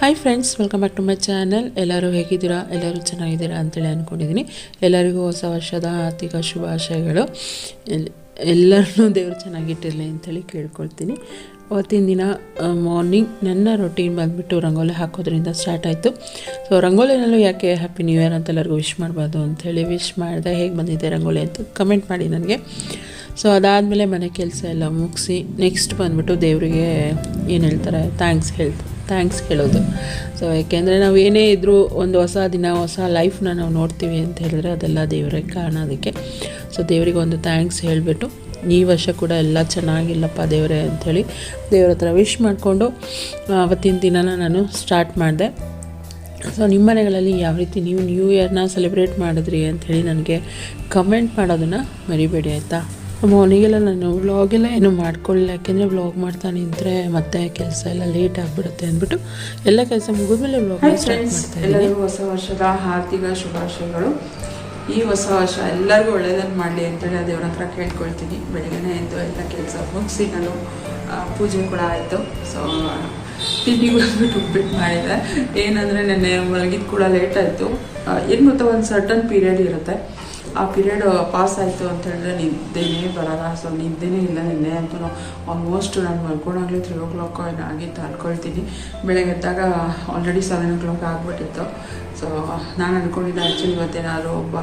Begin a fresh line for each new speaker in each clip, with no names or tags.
Hi friends welcome back to my channel ಎಲ್ಲರೂ ಹೇಗಿದ್ದೀರಾ? ಎಲ್ಲರೂ ಚೆನ್ನಾಗಿದ್ದೀರಾ ಅಂತೇಳಿ ಅಂದ್ಕೊಂಡಿದ್ದೀನಿ ಎಲ್ಲರಿಗೂ ಹೊಸ ವರ್ಷದ ಆರ್ಥಿಕ ಶುಭಾಶಯಗಳು. ಎಲ್- ಎಲ್ಲರನ್ನೂ ದೇವರು ಚೆನ್ನಾಗಿಟ್ಟಿರಲಿ ಅಂತೇಳಿ ಕೇಳ್ಕೊಳ್ತೀನಿ. ಅವತ್ತಿನ ದಿನ ಮಾರ್ನಿಂಗ್ ನನ್ನ ರೊಟೀನ್ ಬಂದುಬಿಟ್ಟು ರಂಗೋಲಿ ಹಾಕೋದ್ರಿಂದ ಸ್ಟಾರ್ಟ್ ಆಯಿತು. ಸೊ ರಂಗೋಲಿನಲ್ಲೂ ಯಾಕೆ ಹ್ಯಾಪಿ ನ್ಯೂ ಇಯರ್ ಅಂತ ಎಲ್ಲರಿಗೂ ವಿಶ್ ಮಾಡಬಾರ್ದು ಅಂಥೇಳಿ ವಿಶ್ ಮಾಡಿದೆ ಹೇಗೆ ಬಂದಿದೆ ರಂಗೋಲಿ ಅಂತ ಕಮೆಂಟ್ ಮಾಡಿ ನನಗೆ. ಸೊ ಅದಾದಮೇಲೆ ಮನೆ ಕೆಲಸ ಎಲ್ಲ ಮುಗಿಸಿ ನೆಕ್ಸ್ಟ್ ಬಂದುಬಿಟ್ಟು ದೇವರಿಗೆ ಏನು ಹೇಳ್ತಾರೆ ಥ್ಯಾಂಕ್ಸ್ ಹೇಳ್ತು ಥ್ಯಾಂಕ್ಸ್ ಹೇಳೋದು ಸೊ ಯಾಕೆಂದರೆ ನಾವು ಏನೇ ಇದ್ದರೂ ಒಂದು ಹೊಸ ದಿನ, ಹೊಸ ಲೈಫ್ನ ನಾವು ನೋಡ್ತೀವಿ ಅಂತ ಹೇಳಿದ್ರೆ ಅದೆಲ್ಲ ದೇವರೇ ಕಾರಣ ಅದಕ್ಕೆ. ಸೊ ದೇವರಿಗೆ ಒಂದು ಥ್ಯಾಂಕ್ಸ್ ಹೇಳಿಬಿಟ್ಟು, ಈ ವರ್ಷ ಕೂಡ ಎಲ್ಲ ಚೆನ್ನಾಗಿಲ್ಲಪ್ಪ ದೇವರೇ ಅಂಥೇಳಿ ದೇವ್ರ ಹತ್ರ ವಿಶ್ ಮಾಡಿಕೊಂಡು ಅವತ್ತಿನ ದಿನನ ನಾನು ಸ್ಟಾರ್ಟ್ ಮಾಡಿದೆ. ಸೊ ನಿಮ್ಮ ಮನೆಗಳಲ್ಲಿ ಯಾವ ರೀತಿ ನೀವು ನ್ಯೂ ಇಯರ್ನ ಸೆಲೆಬ್ರೇಟ್ ಮಾಡಿದ್ರಿ ಅಂಥೇಳಿ ನನಗೆ ಕಮೆಂಟ್ ಮಾಡೋದನ್ನು ಮರಿಬೇಡಿ ಆಯಿತಾ? ಮಾರ್ನಿಂಗೆಲ್ಲ ನಾನು ವ್ಲಾಗೆಲ್ಲ ಏನೂ ಮಾಡ್ಕೊಳ್ಳಿಲ್ಲ. ಯಾಕೆಂದರೆ ವ್ಲಾಗ್ ಮಾಡ್ತಾ ನಿಂತರೆ ಮತ್ತೆ ಕೆಲಸ ಎಲ್ಲ ಲೇಟ್ ಆಗಿಬಿಡುತ್ತೆ ಅಂದ್ಬಿಟ್ಟು ಎಲ್ಲ ಕೆಲಸ ಮುಗಿದ್ಮೇಲೆ ವ್ಲಾಗ್ ಸ್ಟಾರ್ಟ್ ಮಾಡ್ತಾ ಇದ್ದೀನಿ.
ಎಲ್ಲರಿಗೂ ಹೊಸ ವರ್ಷದ ಹಾರ್ದಿಕ ಶುಭಾಶಯಗಳು. ಈ ಹೊಸ ವರ್ಷ ಎಲ್ಲರಿಗೂ ಒಳ್ಳೆಯದನ್ನು ಮಾಡಲಿ ಅಂತೇಳಿ ಆ ದೇವ್ರ ಹತ್ರ ಕೇಳ್ಕೊಳ್ತೀನಿ. ಬೆಳಿಗ್ಗೆ ಎದ್ದು ಎಲ್ಲ ಕೆಲಸ ಮುಗಿಸಿ ನಾನು ಪೂಜೆ ಕೂಡ ಆಯಿತು. ಸೊ ತಿಂಡಿ ಬಂದ್ಬಿಟ್ಟು ಉಪ್ಪಿಟ್ಟು ಮಾಡಿದೆ. ಏನಂದರೆ ನೆನ್ನೆ ಮಲಗಿದ್ದು ಕೂಡ ಲೇಟ್ ಆಯಿತು. ಏನು ಗೊತ್ತಾ ಒಂದು ಸರ್ಟನ್ ಪೀರಿಯಡ್ ಇರುತ್ತೆ. ಆ ಪೀರಿಯಡ್ ಪಾಸ್ ಆಯಿತು ಅಂತ ಹೇಳಿದ್ರೆ ನಿದ್ದೆನೇ ಬರಲ್ಲ. ಸೊ ನಿದ್ದೆನೇ ಇಲ್ಲ ನಿನ್ನೆ ಅಂತೂ ಆಲ್ಮೋಸ್ಟ್ ನಾನು ಮಲ್ಕೊಂಡಾಗಲೇ ತ್ರೀ ಓ ಕ್ಲಾಕ್ ಏನೋ ಆಗಿತ್ತು ಬೆಳಗ್ಗೆ ಎದ್ದಾಗ ಆಲ್ರೆಡಿ ಸೆವೆನ್ ಓ ಕ್ಲಾಕ್ ಆಗಿಬಿಟ್ಟಿತ್ತು. ಸೊ ನಾನು ಅಂದ್ಕೊಂಡಿದ್ದೆ ಆ್ಯಕ್ಚುಲಿ ಇವತ್ತೇನಾದರೂ ಒಬ್ಬ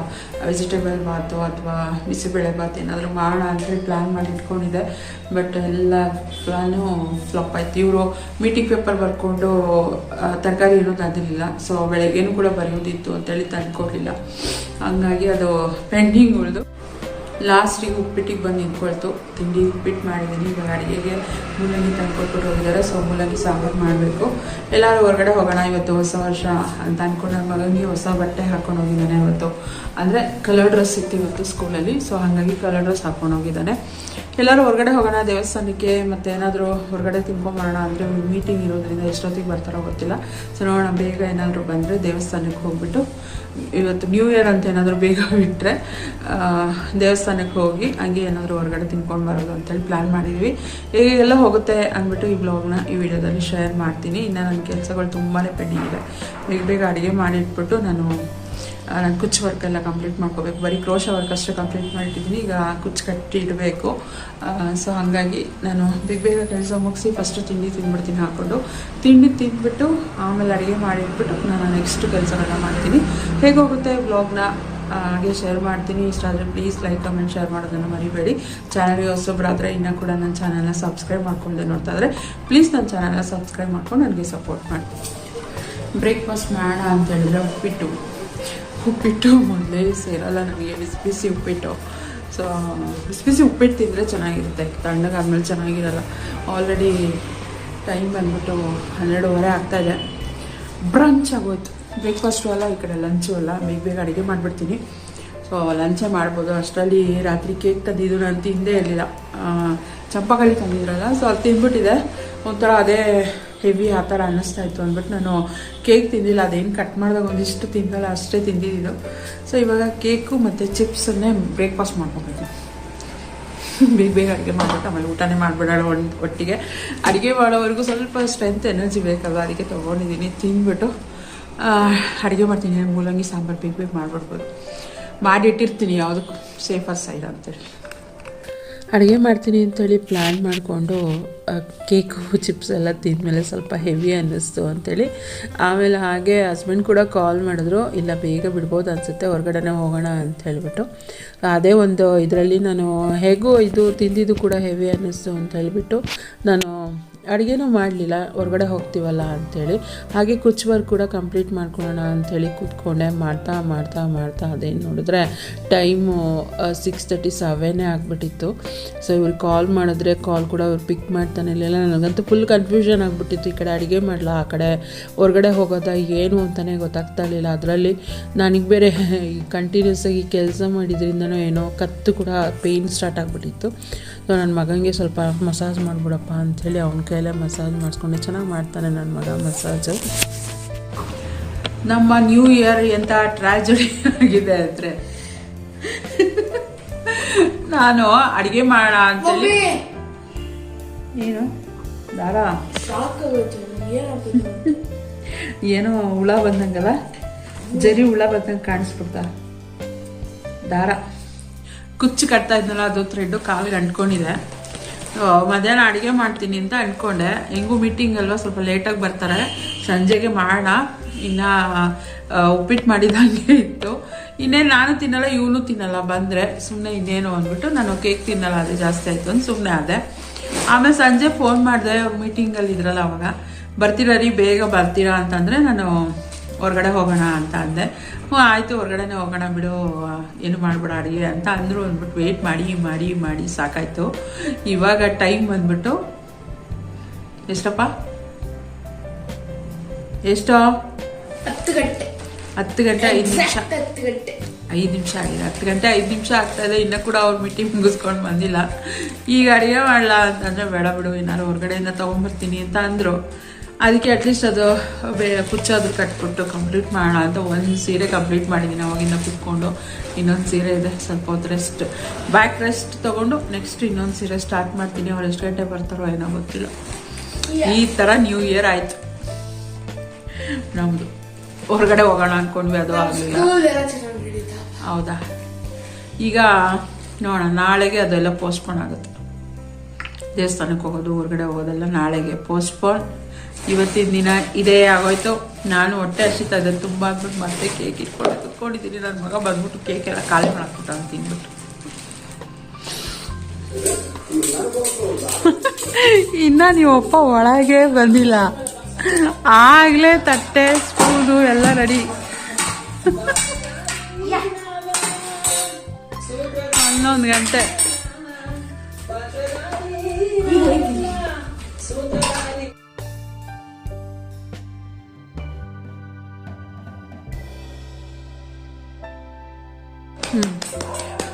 ವೆಜಿಟೇಬಲ್ ಬಾತು ಅಥವಾ ಬಿಸಿಬೇಳೆ ಬಾತ್ ಏನಾದರೂ ಮಾಡೋಣ ಅಂತೇಳಿ ಪ್ಲ್ಯಾನ್ ಮಾಡಿ ಇಟ್ಕೊಂಡಿದ್ದೆ. ಬಟ್ ಎಲ್ಲ ಪ್ಲ್ಯಾನು ಫ್ಲಾಪ್ ಆಯ್ತು. ಇವರು ಮೀಟಿಂಗ್ ಪೇಪರ್ ಬರ್ಕೊಂಡು ತರಕಾರಿ ಏನೂ ತಂದಿರಲಿಲ್ಲ ಸೊ ಬೆಳಗ್ಗೆನೂ ಕೂಡ ಬರೆಯೋದಿತ್ತು ಅಂತೇಳಿ ತಂದ್ಕೊಡ್ಲಿಲ್ಲ ಹಂಗಾಗಿ ಅದು ಪೆಂಡಿಂಗ್ ಉಳಿದು ಲಾಸ್ಟಿಗೆ ಉಪ್ಪಿಟ್ಟಿಗೆ ಬಂದು ನಿಂತ್ಕೊಳ್ತು. ತಿಂಡಿ ಉಪ್ಪಿಟ್ಟು ಮಾಡಿದ್ದೀನಿ. ಇವಾಗ ಅಡುಗೆಗೆ ಮೂಲಂಗಿ ತಂದ್ಕೊಟ್ಬಿಟ್ಟು ಹೋಗಿದ್ದಾರೆ ಸೊ ಮೂಲಂಗಿ ಸಾಂಬಾರು ಮಾಡಬೇಕು. ಎಲ್ಲರೂ ಹೊರಗಡೆ ಹೋಗೋಣ. ಇವತ್ತು ಹೊಸ ವರ್ಷ ಅಂತ ಅಂದ್ಕೊಂಡು ನನ್ನ ಮಗನಿಗೆ ಹೊಸ ಬಟ್ಟೆ ಹಾಕೊಂಡು ಹೋಗಿದ್ದಾನೆ ಇವತ್ತು. ಅಂದರೆ ಕಲರ್ ಡ್ರೆಸ್ ಇತ್ತು ಇವತ್ತು ಸ್ಕೂಲಲ್ಲಿ ಸೊ ಹಾಗಾಗಿ ಕಲರ್ ಡ್ರೆಸ್ ಹಾಕೊಂಡು ಹೋಗಿದ್ದಾನೆ. ಎಲ್ಲರೂ ಹೊರಗಡೆ ಹೋಗೋಣ, ದೇವಸ್ಥಾನಕ್ಕೆ ಮತ್ತೆ ಏನಾದರೂ ಹೊರಗಡೆ ತಿನ್ಕೊಂಬರೋಣ ಅಂದರೆ ಮೀಟಿಂಗ್ ಇರೋದ್ರಿಂದ ಎಷ್ಟೊತ್ತಿಗೆ ಬರ್ತಾರೋ ಗೊತ್ತಿಲ್ಲ. ಸೊ ನೋಡೋಣ, ಬೇಗ ಏನಾದರೂ ಬಂದರೆ ದೇವಸ್ಥಾನಕ್ಕೆ ಹೋಗ್ಬಿಟ್ಟು, ಇವತ್ತು ನ್ಯೂ ಇಯರ್ ಅಂತ ಏನಾದರೂ ಬೇಗ ಬಿಟ್ಟರೆ ದೇವಸ್ಥಾನಕ್ಕೆ ಹೋಗಿ ಹಂಗೆ ಏನಾದರೂ ಹೊರಗಡೆ ತಿನ್ಕೊಂಡು ಬರೋದು ಅಂತೇಳಿ ಪ್ಲ್ಯಾನ್ ಮಾಡಿದ್ವಿ. ಹೇಗೆಲ್ಲ ಹೋಗುತ್ತೆ ಅಂದ್ಬಿಟ್ಟು ಈ ಬ್ಲಾಗ್ನ ಈ ವಿಡಿಯೋದಲ್ಲಿ ಶೇರ್ ಮಾಡ್ತೀನಿ. ಇನ್ನು ನನ್ನ ಕೆಲಸಗಳು ತುಂಬಾ ಪೆಂಡಿಂಗ್ ಇದೆ. ಬೇಗ ಬೇಗ ಅಡುಗೆ ಮಾಡಿಟ್ಬಿಟ್ಟು ನಾನು ನಾನು ಕುಚ್ಚು ವರ್ಕ್ ಎಲ್ಲ ಕಂಪ್ಲೀಟ್ ಮಾಡ್ಕೋಬೇಕು. ಬರೀ ಕ್ರೋಶ ವರ್ಕ್ ಅಷ್ಟೇ ಕಂಪ್ಲೀಟ್ ಮಾಡಿಟ್ಟಿದ್ದೀನಿ ಈಗ ಕುಚ್ಚು ಕಟ್ಟಿ ಇಡಬೇಕು. ಸೊ ಹಾಗಾಗಿ ನಾನು ಬೇಗ ಬೇಗ ಕೆಲಸ ಮುಗಿಸಿ ಫಸ್ಟು ತಿಂಡಿ ತಿಂದ್ಬಿಡ್ತೀನಿ ಹಾಕ್ಕೊಂಡು ತಿಂಡಿ ತಿಂದ್ಬಿಟ್ಟು ಆಮೇಲೆ ಅಡುಗೆ ಮಾಡಿಟ್ಬಿಟ್ಟು ನಾನು ನೆಕ್ಸ್ಟ್ ಕೆಲಸಗಳನ್ನ ಮಾಡ್ತೀನಿ. ಹೇಗೋಗುತ್ತೆ ವ್ಲಾಗ್ನ ಹಾಗೆ ಶೇರ್ ಮಾಡ್ತೀನಿ. ಇಷ್ಟ ಆದರೆ ಪ್ಲೀಸ್ ಲೈಕ್ ಕಮೆಂಟ್ ಶೇರ್ ಮಾಡೋದನ್ನು ಮರಿಬೇಡಿ. ಚಾನಲ್ಗೆ ಹೊಸೊಬ್ಬರಾದರೆ ಇನ್ನೂ ಕೂಡ ನನ್ನ ಚಾನಲ್ನ ಸಬ್ಸ್ಕ್ರೈಬ್ ಮಾಡ್ಕೊಂಡೆ ನೋಡ್ತಾ ಇದ್ರೆ ಪ್ಲೀಸ್ ನನ್ನ ಚಾನಲ್ನ ಸಬ್ಸ್ಕ್ರೈಬ್ ಮಾಡ್ಕೊಂಡು ನನಗೆ ಸಪೋರ್ಟ್ ಮಾಡಿ ಬ್ರೇಕ್ಫಾಸ್ಟ್ ಮಾಡೋಣ ಅಂತ ಹೇಳಿದ್ರೆ ಉಪ್ಪಿಟ್ಟು. ಉಪ್ಪಿಟ್ಟು ಮೊದಲೇ ಸೇರಲ್ಲ, ನಮಗೆ ಬಿಸಿ ಬಿಸಿ ಉಪ್ಪಿಟ್ಟು. ಸೊ ಬಿಸಿ ಬಿಸಿ ಉಪ್ಪಿಟ್ಟು ತಿಂದರೆ ಚೆನ್ನಾಗಿರುತ್ತೆ. ತಣ್ಣಗಾದ್ಮೇಲೆ ಚೆನ್ನಾಗಿರಲ್ಲ. ಆಲ್ರೆಡಿ ಟೈಮ್ ಬಂದ್ಬಿಟ್ಟು ಹನ್ನೆರಡುವರೆ ಆಗ್ತಾಯಿದೆ ಬ್ರಂಚ್ ಆಗೋಯ್ತು. ಬ್ರೇಕ್ಫಾಸ್ಟು ಅಲ್ಲ, ಈ ಕಡೆ ಲಂಚು ಅಲ್ಲ. ಬೇಗ ಬೇಗ ಅಡುಗೆ ಮಾಡಿಬಿಡ್ತೀನಿ. ಸೊ ಲಂಚೇ ಮಾಡ್ಬೋದು. ಅಷ್ಟರಲ್ಲಿ ರಾತ್ರಿ ಕೇಕ್ ತಂದಿದ್ದು ನಾನು ತಿಂದೇ ಇರಲಿಲ್ಲ. ಚಂಪಕಾಳಿ ತಂದಿದ್ರಲ್ಲ ಸೊ ಅದು ತಿಂದ್ಬಿಟ್ಟಿದೆ. ಒಂಥರ ಅದೇ ಹೆವಿ ಆ ಥರ ಅನ್ನಿಸ್ತಾ ಇತ್ತು ಅಂದ್ಬಿಟ್ಟು ನಾನು ಕೇಕ್ ತಿಂದಿಲ್ಲ, ಅದೇನು ಕಟ್ ಮಾಡಿದಾಗ ಒಂದಿಷ್ಟು ತಿಂದಲ್ಲ, ಅಷ್ಟೇ ತಿಂದಿದ್ದು. ಸೊ ಇವಾಗ ಕೇಕು ಮತ್ತು ಚಿಪ್ಸನ್ನೇ ಬ್ರೇಕ್ಫಾಸ್ಟ್ ಮಾಡ್ಕೊಬೇಕು. ಬೇಗ ಬೇಗ ಅಡುಗೆ ಮಾಡ್ಬಿಟ್ಟು, ಆಮೇಲೆ ಊಟನೇ ಮಾಡಿಬಿಡೋಣ ಒಂದು ಒಟ್ಟಿಗೆ. ಅಡುಗೆ ಮಾಡೋವರೆಗೂ ಸ್ವಲ್ಪ ಸ್ಟ್ರೆಂತ್ ಎನರ್ಜಿ ಬೇಕಲ್ವ? ಅದಕ್ಕೆ ತೊಗೊಂಡಿದ್ದೀನಿ, ತಿಂದ್ಬಿಟ್ಟು ಅಡುಗೆ ಮಾಡ್ತೀನಿ. ಮೂಲಂಗಿ ಸಾಂಬಾರು ಬೇಗ ಬೇಗ ಮಾಡಿಬಿಡ್ಬೋದು. ಮಾಡಿಟ್ಟಿರ್ತೀನಿ ಯಾವುದಕ್ಕೂ ಸೇಫರ್ ಸೈಡ್ ಅಂತೇಳಿ.
ಅಡುಗೆ ಮಾಡ್ತೀನಿ ಅಂತೇಳಿ ಪ್ಲ್ಯಾನ್ ಮಾಡಿಕೊಂಡು ಕೇಕು ಚಿಪ್ಸ್ ಎಲ್ಲ ತಿಂದಮೇಲೆ ಸ್ವಲ್ಪ ಹೆವಿ ಅನ್ನಿಸ್ತು ಅಂಥೇಳಿ ಆಮೇಲೆ ಹಾಗೆ ಹಸ್ಬೆಂಡ್ ಕೂಡ ಕಾಲ್ ಮಾಡಿದ್ರು, ಇಲ್ಲ, ಬೇಗ ಬಿಡ್ಬೋದು ಅನಿಸುತ್ತೆ, ಹೊರಗಡೆನೇ ಹೋಗೋಣ ಅಂತ ಹೇಳಿಬಿಟ್ಟು. ಅದೇ ಒಂದು ಇದರಲ್ಲಿ ನಾನು, ಹೇಗೂ ಇದು ತಿಂದಿದ್ದು ಕೂಡ ಹೆವಿ ಅನ್ನಿಸ್ತು ಅಂತ ಹೇಳಿಬಿಟ್ಟು ನಾನು ಅಡುಗೆನೂ ಮಾಡಲಿಲ್ಲ, ಹೊರಗಡೆ ಹೋಗ್ತೀವಲ್ಲ ಅಂಥೇಳಿ ಹಾಗೆ ಕುಚ್ ಕೂಡ ಕಂಪ್ಲೀಟ್ ಮಾಡ್ಕೊಳ್ಳೋಣ ಅಂಥೇಳಿ ಕೂತ್ಕೊಂಡೆ. ಮಾಡ್ತಾ ಮಾಡ್ತಾ ಮಾಡ್ತಾ ಅದೇನು ನೋಡಿದ್ರೆ ಟೈಮು ಸಿಕ್ಸ್ ತರ್ಟಿ ಸೆವೆನೇ ಆಗಿಬಿಟ್ಟಿತ್ತು. ಸೊ ಇವ್ರು ಕಾಲ್ ಮಾಡಿದ್ರೆ ಕಾಲ್ ಕೂಡ ಅವ್ರು ಪಿಕ್ ಮಾಡ್ತಾನೆ ಇರಲಿಲ್ಲ. ನನಗಂತೂ ಫುಲ್ ಕನ್ಫ್ಯೂಷನ್ ಆಗಿಬಿಟ್ಟಿತ್ತು. ಈ ಕಡೆ ಅಡುಗೆ ಮಾಡಲ, ಆ ಕಡೆ ಹೊರಗಡೆ ಹೋಗೋದಾ, ಏನು ಅಂತಲೇ ಗೊತ್ತಾಗ್ತಾ ಇರಲಿಲ್ಲ. ಅದರಲ್ಲಿ ನನಗೆ ಬೇರೆ ಕಂಟಿನ್ಯೂಸ್ ಆಗಿ ಕೆಲಸ ಮಾಡಿದ್ರಿಂದನೋ ಏನೋ ಕತ್ತು ಕೂಡ ಪೇಯ್ನ್ ಸ್ಟಾರ್ಟ್ ಆಗಿಬಿಟ್ಟಿತ್ತು. ಸೊ ನನ್ನ ಮಗನಿಗೆ ಸ್ವಲ್ಪ ಮಸಾಜ್ ಮಾಡಿಬಿಡಪ್ಪ ಅಂಥೇಳಿ ಅವನ ಕೈಯಲ್ಲೇ ಮಸಾಜ್ ಮಾಡಿಸ್ಕೊಂಡೆ. ಚೆನ್ನಾಗಿ ಮಾಡ್ತಾನೆ ನನ್ನ ಮಗ ಮಸಾಜು.
ನಮ್ಮ ನ್ಯೂ ಇಯರ್ ಎಂಥ ಟ್ರಾಜಡಿ ಆಗಿದೆ ಅಂದರೆ. ನಾನು ಅಡುಗೆ ಮಾಡೋಣ ಅಂತೇಳಿ. ಏನು? ದಾರ? ಏನೋ ಹುಳ ಬಂದಂಗಲ್ಲ? ಜರಿ ಹುಳ ಬಂದಂಗೆ ಕಾಣಿಸ್ಬಿಡ್ತಾ? ದಾರ. ಕುಚ್ಚು ಕಟ್ತಾ ಇದ್ನಲ್ಲ ಅದು ಥ್ರೆಡ್ಡು ಕಾಲಿಗೆ ಅಂಟ್ಕೊಂಡಿದೆ. ಮಧ್ಯಾಹ್ನ ಅಡುಗೆ ಮಾಡ್ತೀನಿ ಅಂತ ಅಂದ್ಕೊಂಡೆ ಹೆಂಗೂ ಮೀಟಿಂಗ್ ಅಲ್ವಾ, ಸ್ವಲ್ಪ ಲೇಟಾಗಿ ಬರ್ತಾರೆ. ಸಂಜೆಗೆ ಮಾಡೋಣ. ಇನ್ನು ಉಪ್ಪಿಟ್ಟು ಮಾಡಿದಂಗೆ ಇತ್ತು. ಇನ್ನೇನು ನಾನು ತಿನ್ನಲ್ಲ, ಇವನು ತಿನ್ನಲ್ಲ. ಬಂದರೆ ಸುಮ್ಮನೆ ಇನ್ನೇನು ಅಂದ್ಬಿಟ್ಟು ನಾನು ಕೇಕ್ ತಿನ್ನಲ್ಲ, ಅದೇ ಜಾಸ್ತಿ ಆಯಿತು ಅಂತ ಸುಮ್ಮನೆ ಆದೆ. ಆಮೇಲೆ ಸಂಜೆ ಫೋನ್ ಮಾಡಿದೆ ಮೀಟಿಂಗಲ್ಲಿ ಇದ್ರಲ್ಲ ಅವಾಗ. ಬರ್ತೀರಾ ರೀ, ಬೇಗ ಬರ್ತೀರಾ ಅಂತಂದರೆ ನಾನು ಹೊರಗಡೆ ಹೋಗೋಣ ಅಂತ ಅಂದೆ. ಹ್ಞೂ ಆಯಿತು ಹೊರಗಡೆನೇ ಹೋಗೋಣ ಬಿಡು ಏನು ಮಾಡಬೇಡ ಅಡುಗೆ ಅಂತ ಅಂದರು ಅಂದ್ಬಿಟ್ಟು ವೆಯ್ಟ್ ಮಾಡಿ ಮಾಡಿ ಮಾಡಿ ಸಾಕಾಯಿತು. ಇವಾಗ ಟೈಮ್ ಬಂದ್ಬಿಟ್ಟು ಎಷ್ಟಪ್ಪ? ಎಷ್ಟು?
ಹತ್ತು ಗಂಟೆ.
ಹತ್ತು ಗಂಟೆ ಐದು ನಿಮಿಷ.
ಹತ್ತು ಗಂಟೆ.
ಐದು ನಿಮಿಷ ಆಗಿದೆ. ಹತ್ತು ಗಂಟೆ ಐದು ನಿಮಿಷ ಆಗ್ತಾಯಿದೆ ಇದೆ ಇನ್ನೂ ಕೂಡ ಅವ್ರು ಮೀಟಿಂಗ್ ಮುಗಿಸ್ಕೊಂಡು ಬಂದಿಲ್ಲ. ಈಗ ಅಡುಗೆ ಮಾಡಲ್ಲ ಅಂತಂದರೆ ಬೇಡ ಬಿಡು ಏನಾದ್ರು ಹೊರಗಡೆಯಿಂದ ತೊಗೊಂಬರ್ತೀನಿ ಅಂತ ಅಂದರು. ಅದಕ್ಕೆ ಅಟ್ಲೀಸ್ಟ್ ಅದು ಬೇ ಕುಚ್ಚೋದು ಕಟ್ಬಿಟ್ಟು ಕಂಪ್ಲೀಟ್ ಮಾಡೋಣ ಅಂತ ಒಂದು ಸೀರೆ ಕಂಪ್ಲೀಟ್ ಮಾಡಿದ್ದೀನಿ ಅವಾಗಿಂದ ಕುತ್ಕೊಂಡು ಇನ್ನೊಂದು ಸೀರೆ ಇದೆ ಸ್ವಲ್ಪ ಹೊತ್ತು ರೆಸ್ಟ್ ಬ್ಯಾಕ್ ರೆಸ್ಟ್ ತೊಗೊಂಡು ನೆಕ್ಸ್ಟ್ ಇನ್ನೊಂದು ಸೀರೆ ಸ್ಟಾರ್ಟ್ ಮಾಡ್ತೀನಿ ಅವ್ರು ಎಷ್ಟು ಗಂಟೆ ಬರ್ತಾರೋ ಏನೋ ಗೊತ್ತಿಲ್ಲ. ಈ ಥರ ನ್ಯೂ ಇಯರ್ ಆಯಿತು. ನಮ್ಮದು ಹೊರಗಡೆ ಹೋಗೋಣ ಅಂದ್ಕೊಂಡ್ವಿ ಅದು ಆಗಲಿಲ್ಲ. ಹೌದಾ? ಈಗ ನೋಡೋಣ ನಾಳೆಗೆ ಅದೆಲ್ಲ ಪೋಸ್ಟ್ಪೋನ್ ಆಗುತ್ತೆ. ದೇವಸ್ಥಾನಕ್ಕೆ ಹೋಗೋದು ಹೊರಗಡೆ ಹೋಗೋದೆಲ್ಲ ನಾಳೆಗೆ ಪೋಸ್ಟ್ಪೋನ್ ಇವತ್ತಿನ ದಿನ ಇದೇ ಆಗೋಯ್ತು. ನಾನು ಹೊಟ್ಟೆ ಹಸಿತ ಇದೆ, ತುಂಬ ಅಂದ್ಬಿಟ್ಟು ಮತ್ತೆ ಕೇಕ್ ಇಟ್ಕೊಂಡು ಕುತ್ಕೊಂಡಿದ್ದೀನಿ. ನನ್ನ ಮಗ ಬಂದ್ಬಿಟ್ಟು ಕೇಕ್ ಎಲ್ಲ ಖಾಲಿ ಮಾಡ್ಬಿಟ್ಟು ಅಂತ ತಿನ್ಬಿಟ್ಟು. ಇನ್ನ ನೀವಪ್ಪ ಒಳಗೆ ಬಂದಿಲ್ಲ. ಆಗ್ಲೇ ತಟ್ಟೆ, ಸ್ಪೂನು ಎಲ್ಲ ರೆಡಿ ಹನ್ನೊಂದು ಗಂಟೆ.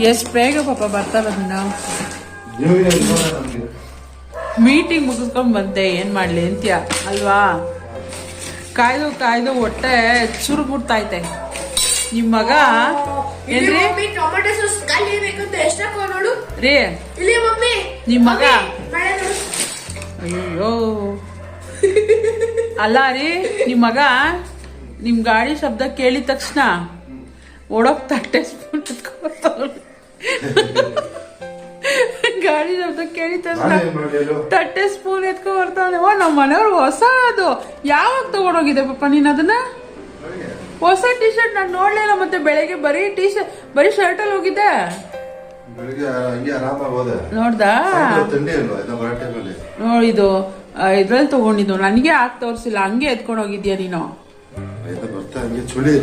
ಎಷ್ಟು ಬೇಗ ಪಾಪ ನಾವು
ಇಯರ್ ಇವಾಗ ನಮ್ಗೆ
ಮೀಟಿಂಗ್ ಮುಗಿಸ್ಕೊಂಡ್ ಬಂದೆ ಏನ್ ಮಾಡ್ಲಿ ಅಂತೀಯ ಅಲ್ವಾ? ಕಾಯ್ದು ಕಾಯ್ದು ಹೊಟ್ಟೆ ಚುರು ಬಿಡ್ತಾಯ್ತೆ ಮಗ
ಇಲ್ಲಿ
ಏನ್ರಿ?
ಟೊಮೆಟೊ ಸಾಸ್ ಖಾಲಿ ಬೇಕಂತ ಎಷ್ಟಾಕ ನೋಡು.
ರೀ.
ಇಲ್ಲಿ ಮಮ್ಮಿ
ನಿಮ್ ಮಗ?
ಮಳೆ ನೋಡು.
ಅಯ್ಯೋ ಅಲ್ಲ ರೀ ನಿಮ್ ಮಗ ನಿಮ್ ಗಾಡಿ ಶಬ್ದ ಕೇಳಿದ ತಕ್ಷಣ ಓಡೋಗ್ತಾ ತಟ್ಟೆ ಸ್ಪೂನ್ ಗಾಡಿ ಶಬ್ದ
ಹೇಳು?
ತಟ್ಟೆ ಸ್ಪೂನ್ ಎತ್ಕೊ ಬರ್ತಾನೆ. ಓ ನಮ್ಮ ಮನೆಯವ್ರು ಹೊಸ ಅದು. ಯಾವಾಗ ತಗೊಂಡೋಗಿದೆ ಪಾಪ ನೀನ್ ಅದನ್ನ? ಹೊಸ ಟಿ ಶರ್ಟ್ ನಾನು ನೋಡ್ಲಿಲ್ಲ ಮತ್ತೆ ಬೆಳಗ್ಗೆ ಬರೀ ಟಿ ಶರ್ಟ್ ಬರೀ ಶರ್ಟ್ ಅಲ್ಲಿ ಹೋಗಿದ್ದೆ. ನೋಡ್ದಾ? ನೋಡಿದು ಇದ್ರಲ್ಲಿ ತಗೊಂಡಿದ್ದು. ನನಗೆ ಆಗ್ ತೋರಿಸಿಲ್ಲ. ಹಂಗೆ ಎತ್ಕೊಂಡೋಗಿದ್ಯಾ ನೀನು?
ಆಯ್ತಾ ಬರ್ತಾ ಹಂಗೆ ಚುಳಿ.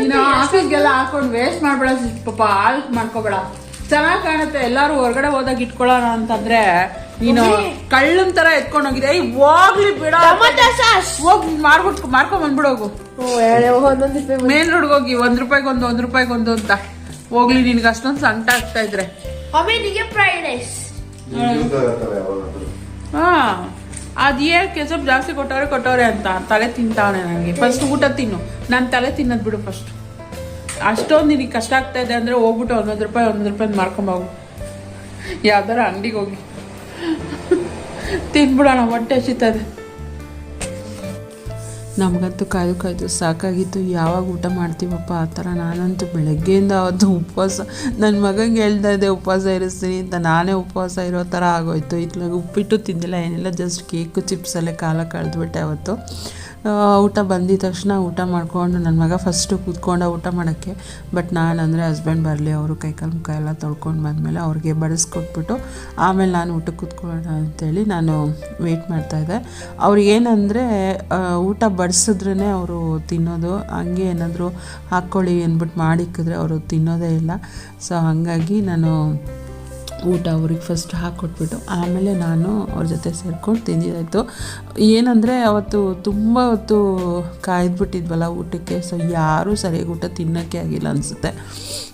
ನೀನು ಆಫೀಸ್ಗೆಲ್ಲ ಹಾಕೊಂಡು ವೇಸ್ಟ್ ಮಾಡ್ಬೇಡ ಪಾಪ ಹಾಳ್ ಮಾಡ್ಕೋಬೇಡ. ಚೆನ್ನಾಗಿ ಕಾಣುತ್ತೆ. ಎಲ್ಲಾರು ಹೊರಗಡೆ ಹೋದಾಗ ಇಟ್ಕೊಳ್ಳೋಣ ಅಂತಂದ್ರೆ ನೀನು ಕಳ್ಳನ್ ತರ ಎತ್ಕೊಂಡು ಹೋಗಿದೆ ಹೋಗ್ಲಿ ಬಿಡ.
ಹೋಗಿ ಮಾರ್ಬಿಟ್ಟು
ಹೋಗ್ ಮಾಡ್ಬಿಟ್ಟು ಮಾರ್ಕೊಂಡ್ ಬಂದ್ಬಿಡು ಹೋಗು.
ಒಂದೊಂದು ರೂಪಾಯಿ
ಮೇನ್ ರೋಡ್ಗೆ ಹೋಗಿ ಒಂದ್ ರೂಪಾಯಿಗೆ ಒಂದು ಒಂದ್ ರೂಪಾಯಿಗೆ ಒಂದು ಅಂತ. ಹೋಗ್ಲಿ ನಿನ್ಗೆ ಅಷ್ಟೊಂದು ಸಂಕಟ ಆಗ್ತಾ ಇದ್ರೆ.
ಮಮ್ಮಿ
ಅದೇನ್ ಕೆಚಪ್ ಜಾಸ್ತಿ ಕೊಟ್ಟವ್ರೆ ಕೊಟ್ಟವ್ರೆ ಅಂತ. ತಲೆ ತಿಂತಾವನೆ ನನಗೆ ಫಸ್ಟ್ ಊಟ ತಿನ್ನು. ನಾನು ತಲೆ ತಿನ್ನೋದು ಬಿಡು ಫಸ್ಟ್ ಅಷ್ಟೊಂದು ನಿನಗೆ ಕಷ್ಟ ಆಗ್ತಾ ಇದೆ ಅಂದ್ರೆ ಹೋಗ್ಬಿಟ್ಟು ಒಂದೊಂದು ರೂಪಾಯಿ ಒಂದೊಂದು ರೂಪಾಯಿ ಮಾರ್ಕೊಂಬೋಗು ಯಾವ್ದಾರ ಅಂಗಡಿಗೆ ಹೋಗಿ. ತಿನ್ಬಿಡೋಣ, ಹೊಟ್ಟೆ ಹಸಿತದೆ ನಮಗಂತೂ ಕಾಯ್ದು ಕಾಯ್ದು ಸಾಕಾಗಿತ್ತು. ಯಾವಾಗ ಊಟ ಮಾಡ್ತೀವಪ್ಪ? ಆ ಥರ ನಾನಂತೂ ಬೆಳಗ್ಗೆಯಿಂದ ಅವತ್ತು ಉಪವಾಸ ನನ್ನ ಮಗಂಗೆ ಹೇಳ್ತಾ ಇದ್ದೆ, ಉಪವಾಸ ಇರಿಸ್ತೀನಿ ಅಂತ. ನಾನೇ ಉಪವಾಸ ಇರೋ ಥರ ಆಗೋಯ್ತು. ಇತ್ಲಾಗ ಉಪ್ಪಿಟ್ಟು ತಿಂದಿಲ್ಲ, ಏನಿಲ್ಲ ಜಸ್ಟ್ ಕೇಕು ಚಿಪ್ಸಲ್ಲೇ ಕಾಲ ಕಳೆದ್ಬಿಟ್ಟೆ ಅವತ್ತು. ಊಟ ಬಂದಿದ ತಕ್ಷಣ ಊಟ ಮಾಡಿಕೊಂಡು ನನ್ನ ಮಗ ಫಸ್ಟು ಕೂತ್ಕೊಂಡ ಊಟ ಮಾಡೋಕ್ಕೆ ಬಟ್ ನಾನು ಅಂದರೆ ಹಸ್ಬೆಂಡ್ ಬರಲಿ, ಅವರು ಕೈಕಾಲು ಮುಖ ಎಲ್ಲ ತೊಳ್ಕೊಂಡು ಬಂದಮೇಲೆ ಅವ್ರಿಗೆ ಬಡಿಸ್ಕೊಟ್ಬಿಟ್ಟು, ಆಮೇಲೆ ನಾನು ಊಟಕ್ಕೆ ಕೂತ್ಕೊಳ್ಳೋಣ ಅಂತೇಳಿ ನಾನು ವೆಯ್ಟ್ ಮಾಡ್ತಾಯಿದ್ದೆ ಅವ್ರಿಗೇನಂದರೆ ಊಟ ಬಡಿಸಿದ್ರೇ ಅವರು ತಿನ್ನೋದು, ಹಂಗೆ ಏನಾದರೂ ಹಾಕ್ಕೊಳ್ಳಿ ಅಂದ್ಬಿಟ್ಟು ಮಾಡಿಕ್ಕಿದ್ರೆ ಅವರು ತಿನ್ನೋದೇ ಇಲ್ಲ. ಸೊ ಹಾಗಾಗಿ ನಾನು ಊಟ ಅವ್ರಿಗೆ ಫಸ್ಟ್ ಹಾಕ್ಕೊಟ್ಬಿಟ್ಟು ಆಮೇಲೆ ನಾನು ಅವ್ರ ಜೊತೆ ಸೇರ್ಕೊಂಡು ತಿಂದಿದ್ದಾಯಿತು ಏನಂದರೆ ಅವತ್ತು ತುಂಬ ಹೊತ್ತು ಕಾಯ್ದುಬಿಟ್ಟಿದ್ವಲ್ಲ ಊಟಕ್ಕೆ ಸೊ ಯಾರೂ ಸರಿಯಾಗಿ ಊಟ ತಿನ್ನೋಕ್ಕೆ ಆಗಿಲ್ಲ ಅನಿಸುತ್ತೆ.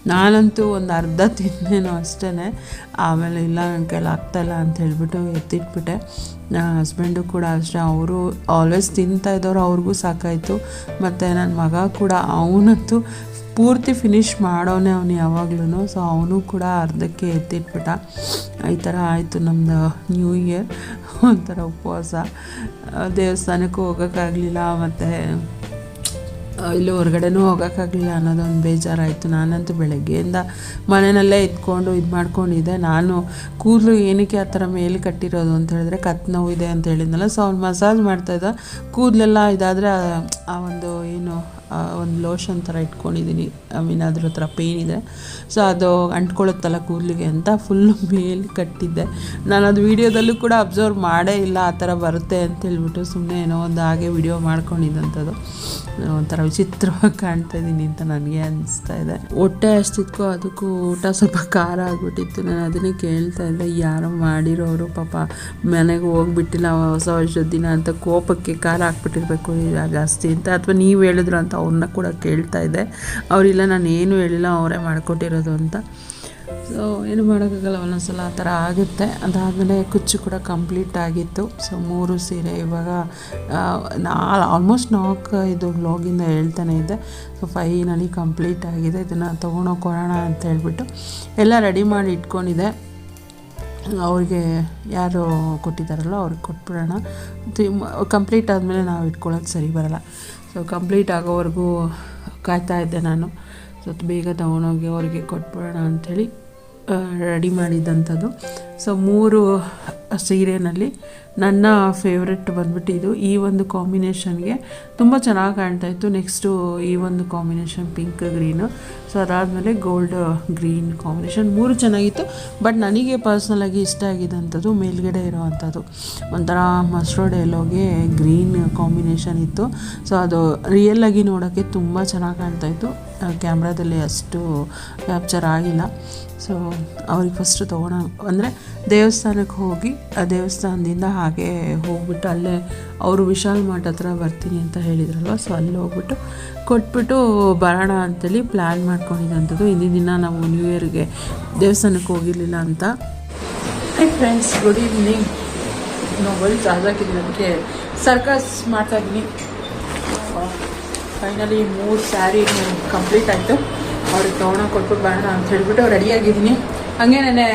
ನಾನಂತೂ ಒಂದು ಅರ್ಧ ತಿಂದೇನೋ ಅಷ್ಟೇ ಆಮೇಲೆ ಇಲ್ಲ ನನ್ನ ಕೈಲಿ ಆಗ್ತಾಯಿಲ್ಲ ಅಂತ ಹೇಳಿಬಿಟ್ಟು ಎತ್ತಿಟ್ಬಿಟ್ಟೆ. ನನ್ನ ಹಸ್ಬೆಂಡು ಕೂಡ ಅಷ್ಟೇ, ಅವರು ಆಲ್ವೇಸ್ ತಿಂತಾ ಅವ್ರಿಗೂ ಸಾಕಾಯಿತು. ಮತ್ತು ನನ್ನ ಮಗ ಕೂಡ, ಅವನಂತೂ
ಪೂರ್ತಿ ಫಿನಿಶ್ ಮಾಡೋನೆ ಅವನು ಯಾವಾಗ್ಲೂ ಸೊ ಅವನು ಕೂಡ ಅರ್ಧಕ್ಕೆ ಎತ್ತಿಟ್ಬಿಟ್ಟ. ಈ ಥರ ಆಯಿತು ನಮ್ಮದು ನ್ಯೂ ಇಯರ್ ಒಂಥರ ಉಪವಾಸ. ದೇವಸ್ಥಾನಕ್ಕೂ ಹೋಗೋಕ್ಕಾಗಲಿಲ್ಲ, ಮತ್ತು ಇಲ್ಲಿ ಹೊರಗಡೆನೂ ಹೋಗೋಕ್ಕಾಗಲಿಲ್ಲ ಅನ್ನೋದೊಂದು ಬೇಜಾರಾಯಿತು. ನಾನಂತೂ ಬೆಳಗ್ಗೆಯಿಂದ ಮನೆಯಲ್ಲೇ ಇದ್ಕೊಂಡು, ಇದು ಮಾಡ್ಕೊಂಡಿದ್ದೆ. ನಾನು ಕೂದಲು ಏನಕ್ಕೆ ಆ ಥರ ಮೇಲೆ ಕಟ್ಟಿರೋದು ಅಂತ ಹೇಳಿದ್ರೆ ಕತ್ ನೋವು ಇದೆ ಅಂತ ಹೇಳಿದ್ನಲ್ಲ. ಸೊ ಅವ್ನು ಮಸಾಜ್ ಮಾಡ್ತಾಯಿದ್ದ ಕೂದಲೆಲ್ಲ ಇದಾದರೆ ಆ ಒಂದು ಏನು ಒಂದು ಲೋಷನ್ ಥರ ಇಟ್ಕೊಂಡಿದ್ದೀನಿ ಅದ್ರ ಹತ್ರ ಪೇಯ್ನ್ ಇದೆ. ಸೊ ಅದು ಅಂಟ್ಕೊಳ್ಳುತ್ತಲ್ಲ ಕೂದಲಿಗೆ ಅಂತ ಫುಲ್ಲು ಮೇಲೆ ಕಟ್ಟಿದ್ದೆ. ನಾನು ಅದು ವೀಡಿಯೋದಲ್ಲೂ ಕೂಡ ಅಬ್ಸರ್ವ್ ಮಾಡೇ ಇಲ್ಲ ಆ ಥರ ಬರುತ್ತೆ ಅಂತ ಹೇಳ್ಬಿಟ್ಟು ಸುಮ್ಮನೆ ಏನೋ ಒಂದು ಹಾಗೆ ವಿಡಿಯೋ ಮಾಡ್ಕೊಂಡಿದ್ದಂಥದ್ದು. ಒಂಥರ ವಿಚಿತ್ರವಾಗಿ ಕಾಣ್ತಾ ಇದ್ದೀನಿ ಅಂತ ನನಗೆ ಅನಿಸ್ತಾ ಇದೆ. ಹೊಟ್ಟೆ ಅಷ್ಟಿದ್ಕೋ ಅದಕ್ಕೂ ಊಟ ಸ್ವಲ್ಪ ಖಾರ ಆಗಿಬಿಟ್ಟಿತ್ತು. ನಾನು ಅದನ್ನೇ ಕೇಳ್ತಾ ಇದ್ದೆ. ಯಾರೋ ಮಾಡಿರೋರು ಪಾಪ ಮನೆಗೆ ಹೋಗ್ಬಿಟ್ಟಿಲ್ಲ ಹೊಸ ವರ್ಷದ ದಿನ ಅಂತ ಕೋಪಕ್ಕೆ ಖಾರ ಹಾಕ್ಬಿಟ್ಟಿರ್ಬೇಕು ಜಾಸ್ತಿ ಅಂತ. ಅಥವಾ ನೀವು ಹೇಳಿದ್ರು ಅಂತ ಅವ್ರನ್ನ ಕೂಡ ಕೇಳ್ತಾ ಇದ್ದೆ ಅವರಿಲ್ಲ, ನಾನು ಏನು ಹೇಳಿಲ್ಲ, ಅವರೇ ಮಾಡಿಕೊಟ್ಟಿರೋದು ಅಂತ. ಸೊ ಏನು ಮಾಡೋಕ್ಕಾಗಲ್ಲ, ಒಂದೊಂದ್ಸಲ ಆ ಥರ ಆಗುತ್ತೆ. ಅದಾದಮೇಲೆ ಕುಚ್ಚು ಕೂಡ ಕಂಪ್ಲೀಟ್ ಆಗಿತ್ತು. ಸೊ ಮೂರು ಸೀರೆ ಇವಾಗ ನಾ ಆಲ್ಮೋಸ್ಟ್ ನಾಲ್ಕು ಇದು ಬ್ಲಾಗಿಂದ ಹೇಳ್ತಾನೆ ಇದ್ದೆ ಸೊ ಫೈನಲಿ ಕಂಪ್ಲೀಟ್ ಆಗಿದೆ. ಇದನ್ನು ತೊಗೊಂಡೋಗೋಣ ಅಂತ ಹೇಳ್ಬಿಟ್ಟು ಎಲ್ಲ ರೆಡಿ ಮಾಡಿ ಇಟ್ಕೊಂಡಿದೆ. ಅವ್ರಿಗೆ ಯಾರು ಕೊಟ್ಟಿದ್ದಾರಲ್ಲ, ಅವ್ರಿಗೆ ಕೊಟ್ಬಿಡೋಣ. ಕಂಪ್ಲೀಟ್ ಆದಮೇಲೆ ನಾವು ಇಟ್ಕೊಳ್ಳೋದು ಸರಿ ಬರಲ್ಲ. ಸೊ ಕಂಪ್ಲೀಟ್ ಆಗೋವರೆಗೂ ಕಾಯ್ತಾ ಇದ್ದೆ ನಾನು. ಸೊ ಬೇಗ ತೊಗೊಂಡೋಗಿ ಅವರಿಗೆ ಕೊಟ್ಬಿಡೋಣ ಅಂಥೇಳಿ ರೆಡಿ ಮಾಡಿದ್ದಂಥದ್ದು ಸೊ ಮೂರು ಸೀರೆನಲ್ಲಿ ನನ್ನ ಫೇವ್ರೆಟ್ ಬಂದ್ಬಿಟ್ಟು ಇದು. ಈ ಒಂದು ಕಾಂಬಿನೇಷನ್ಗೆ ತುಂಬ ಚೆನ್ನಾಗಿ ಕಾಣ್ತಾ ಇತ್ತು. ನೆಕ್ಸ್ಟು ಈ ಒಂದು ಕಾಂಬಿನೇಷನ್ ಪಿಂಕ್ ಗ್ರೀನು ಸೊ ಅದಾದಮೇಲೆ ಗೋಲ್ಡ್ ಗ್ರೀನ್ ಕಾಂಬಿನೇಷನ್ ಮೂರು ಚೆನ್ನಾಗಿತ್ತು. ಬಟ್ ನನಗೆ ಪರ್ಸ್ನಲಾಗಿ ಇಷ್ಟ ಆಗಿದ್ದಂಥದ್ದು ಮೇಲ್ಗಡೆ ಇರೋವಂಥದ್ದು. ಒಂಥರ ಮಸ್ಟರ್ಡ್ ಎಲ್ಲೋಗೆ ಗ್ರೀನ್ ಕಾಂಬಿನೇಷನ್ ಇತ್ತು. ಸೊ ಅದು ರಿಯಲ್ಲಾಗಿ ನೋಡೋಕ್ಕೆ ತುಂಬ ಚೆನ್ನಾಗಿ ಕಾಣ್ತಾ ಇತ್ತು. ಕ್ಯಾಮ್ರಾದಲ್ಲಿ ಅಷ್ಟು ಕ್ಯಾಪ್ಚರ್ ಆಗಿಲ್ಲ. ಸೊ ಅವ್ರಿಗೆ ಫಸ್ಟು ತೊಗೊಳ ಅಂದರೆ ದೇವಸ್ಥಾನಕ್ಕೆ ಹೋಗಿ, ಆ ದೇವಸ್ಥಾನದಿಂದ ಹಾಗೆ ಹೋಗ್ಬಿಟ್ಟು ಅಲ್ಲೇ ಅವರು ವಿಶಾಲ್ ಮಾರ್ಟ್ ಹತ್ರ ಬರ್ತೀನಿ ಅಂತ ಹೇಳಿದ್ರಲ್ವ ಸೊ ಅಲ್ಲಿ ಹೋಗ್ಬಿಟ್ಟು ಕೊಟ್ಬಿಟ್ಟು ಬರೋಣ ಅಂತೇಳಿ ಪ್ಲ್ಯಾನ್ ಮಾಡ್ಕೊಂಡಿದ್ದಂಥದ್ದು. ಇಂದಿನ ದಿನ ನಾವು ನ್ಯೂ ಇಯರ್ಗೆ ದೇವಸ್ಥಾನಕ್ಕೆ ಹೋಗಿರಲಿಲ್ಲ ಅಂತ.
Hi friends good evening mobile charge ಅದಕ್ಕೆ ಸರ್ಕಸ್ ಮಾಡ್ತಾ ಇದ್ದೀನಿ ಫೈನಲಿ ಮೂರು ಸ್ಯಾರಿ ಕಂಪ್ಲೀಟ್ ಆಯಿತು. ಅವ್ರಿಗೆ ತೊಗೊಂಡು ಕೊಟ್ಬಿಟ್ಟು ಬರೋಣ ಅಂತ ಹೇಳ್ಬಿಟ್ಟು ರೆಡಿಯಾಗಿದ್ದೀನಿ ಹಾಗೆ ನಾನು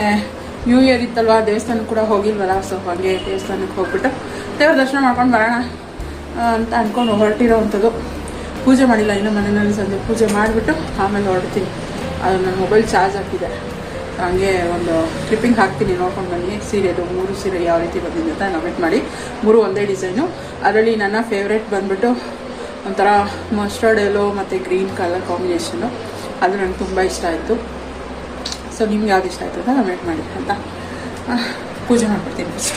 ನ್ಯೂ ಇಯರ್ ಇತ್ತಲ್ವ ದೇವಸ್ಥಾನಕ್ಕೆ ಕೂಡ ಹೋಗಿಲ್ವಲ್ಲ ಸೊ ಹಾಗೆ ದೇವಸ್ಥಾನಕ್ಕೆ ಹೋಗ್ಬಿಟ್ಟು ದೇವ್ರ ದರ್ಶನ ಮಾಡ್ಕೊಂಡು ಬರೋಣ ಅಂತ ಅಂದ್ಕೊಂಡು ಹೊರಟಿರೋ ಅಂಥದ್ದು ಪೂಜೆ ಮಾಡಿಲ್ಲ, ಇನ್ನೂ ಮನೆಯಲ್ಲಿ ಸಂಜೆ ಪೂಜೆ ಮಾಡಿಬಿಟ್ಟು ಆಮೇಲೆ ಹೊರಡ್ತೀನಿ. ಅದು ನನ್ನ ಮೊಬೈಲ್ ಚಾರ್ಜ್ ಹಾಕಿದೆ. ಹಂಗೆ ಒಂದು ಕ್ಲಿಪ್ಪಿಂಗ್ ಹಾಕ್ತೀನಿ, ನೋಡ್ಕೊಂಡು ಬನ್ನಿ. ಸೀರೆದು ಮೂರು ಸೀರೆ ಯಾವ ರೀತಿ ಬಂದಿದೆ ಅಂತ ಕಮೆಂಟ್ ಮಾಡಿ. ಮೂರು ಒಂದೇ ಡಿಸೈನು ಅದರಲ್ಲಿ ನನ್ನ ಫೇವ್ರೇಟ್ ಬಂದ್ಬಿಟ್ಟು ಒಂಥರ ಮಸ್ಟರ್ಡ್ ಎಲ್ಲೋ ಮತ್ತು ಗ್ರೀನ್ ಕಲರ್ ಕಾಂಬಿನೇಷನು ಅದು ನನಗೆ ತುಂಬ ಇಷ್ಟ ಆಯಿತು. ಸೊ ನಿಮ್ಗೆ ಯಾವ್ದು ಇಷ್ಟ ಆಯಿತು ಅಂತ ವೇಟ್ ಮಾಡಿ ಅಂತ ಪೂಜೆ ಮಾಡ್ಬಿಡ್ತೀನಿ ಫಸ್ಟ್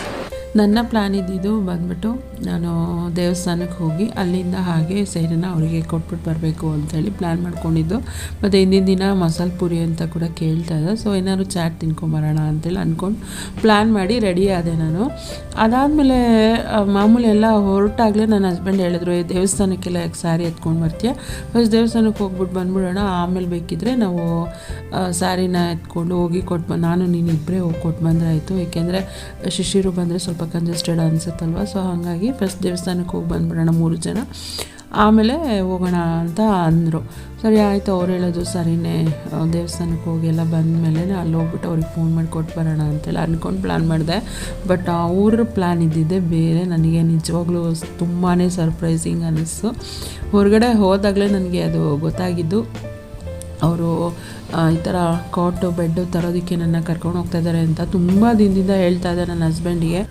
ನನ್ನ ಪ್ಲ್ಯಾನ್ ಇದ್ದಿದ್ದು ಬಂದ್ಬಿಟ್ಟು ನಾನು ದೇವಸ್ಥಾನಕ್ಕೆ ಹೋಗಿ ಅಲ್ಲಿಂದ ಹಾಗೆ ಸೈಡನ್ನು ಅವರಿಗೆ ಕೊಟ್ಬಿಟ್ಟು ಬರಬೇಕು ಅಂತೇಳಿ ಪ್ಲ್ಯಾನ್ ಮಾಡ್ಕೊಂಡಿದ್ದು. ಮತ್ತು ಹಿಂದಿನ ದಿನ ಮಸಾಲೆ ಪುರಿ ಅಂತ ಕೂಡ ಕೇಳ್ತಾ ಇದ್ದ. ಸೊ ಏನಾದ್ರು ಚಾಟ್ ತಿನ್ಕೊಂಬರೋಣ ಅಂತೇಳಿ ಅಂದ್ಕೊಂಡು ಪ್ಲ್ಯಾನ್ ಮಾಡಿ ರೆಡಿ ಆದೆ ನಾನು. ಅದಾದಮೇಲೆ ಮಾಮೂಲಿ ಎಲ್ಲ ಹೊರಟಾಗಲೇ ನನ್ನ ಹಸ್ಬೆಂಡ್ ಹೇಳಿದ್ರು "ಏ, ದೇವಸ್ಥಾನಕ್ಕೆಲ್ಲ ಯಾಕೆ ಸ್ಯಾರಿ ಎತ್ಕೊಂಡು ಬರ್ತೀಯ? ಫಸ್ಟ್ ದೇವಸ್ಥಾನಕ್ಕೆ ಹೋಗ್ಬಿಟ್ಟು ಬಂದ್ಬಿಡೋಣ ಆಮೇಲೆ ಬೇಕಿದ್ರೆ ನಾವು ಸ್ಯಾರಿನ ಎತ್ಕೊಂಡು ಹೋಗಿ ಕೊಟ್ಟು ನಾನು ನೀನು ಇಬ್ಬರೇ ಹೋಗಿ ಕೊಟ್ಟು ಬಂದರೆ ಆಯಿತು. ಏಕೆಂದರೆ ಶಿಶಿರು ಬಂದರೆ ಸ್ವಲ್ಪ ಕಂಜೆಸ್ಟೆಡ್ ಅನಿಸುತ್ತಲ್ವ? ಸೊ ಹಾಗಾಗಿ ಫಸ್ಟ್ ದೇವಸ್ಥಾನಕ್ಕೆ ಹೋಗಿ ಬಂದ್ಬಿಡೋಣ ಮೂರು ಜನ. ಆಮೇಲೆ ಹೋಗೋಣ ಅಂತ ಅಂದರು. ಸರಿ, ಆಯಿತು, ಅವ್ರು ಹೇಳೋದು ಸರಿನೇ. ದೇವಸ್ಥಾನಕ್ಕೆ ಹೋಗಿ ಎಲ್ಲ ಬಂದಮೇಲೆ ಅಲ್ಲಿ ಹೋಗ್ಬಿಟ್ಟು ಅವ್ರಿಗೆ ಫೋನ್ ಮಾಡಿ ಕೊಟ್ಟು ಬರೋಣ ಅಂತೆಲ್ಲ ಅಂದ್ಕೊಂಡು ಪ್ಲ್ಯಾನ್ ಮಾಡಿದೆ. ಬಟ್ ಅವ್ರ ಪ್ಲ್ಯಾನ್ ಇದ್ದಿದ್ದೆ ಬೇರೆ. ನನಗೆ ನಿಜವಾಗ್ಲೂ ತುಂಬಾ ಸರ್ಪ್ರೈಸಿಂಗ್ ಅನ್ನಿಸ್ತು ಹೊರಗಡೆ ಹೋದಾಗಲೇ ನನಗೆ ಅದು ಗೊತ್ತಾಗಿದ್ದು ಅವರು ಈ ಥರ ಕಾಟು ಬೆಡ್ಡು ತರೋದಕ್ಕೆ ನನ್ನ ಕರ್ಕೊಂಡು ಹೋಗ್ತಾ ಇದ್ದಾರೆ ಅಂತ ತುಂಬ ದಿನದಿಂದ ಹೇಳ್ತಾ ಇದ್ದಾರೆ ನನ್ನ ಹಸ್ಬೆಂಡಿಗೆ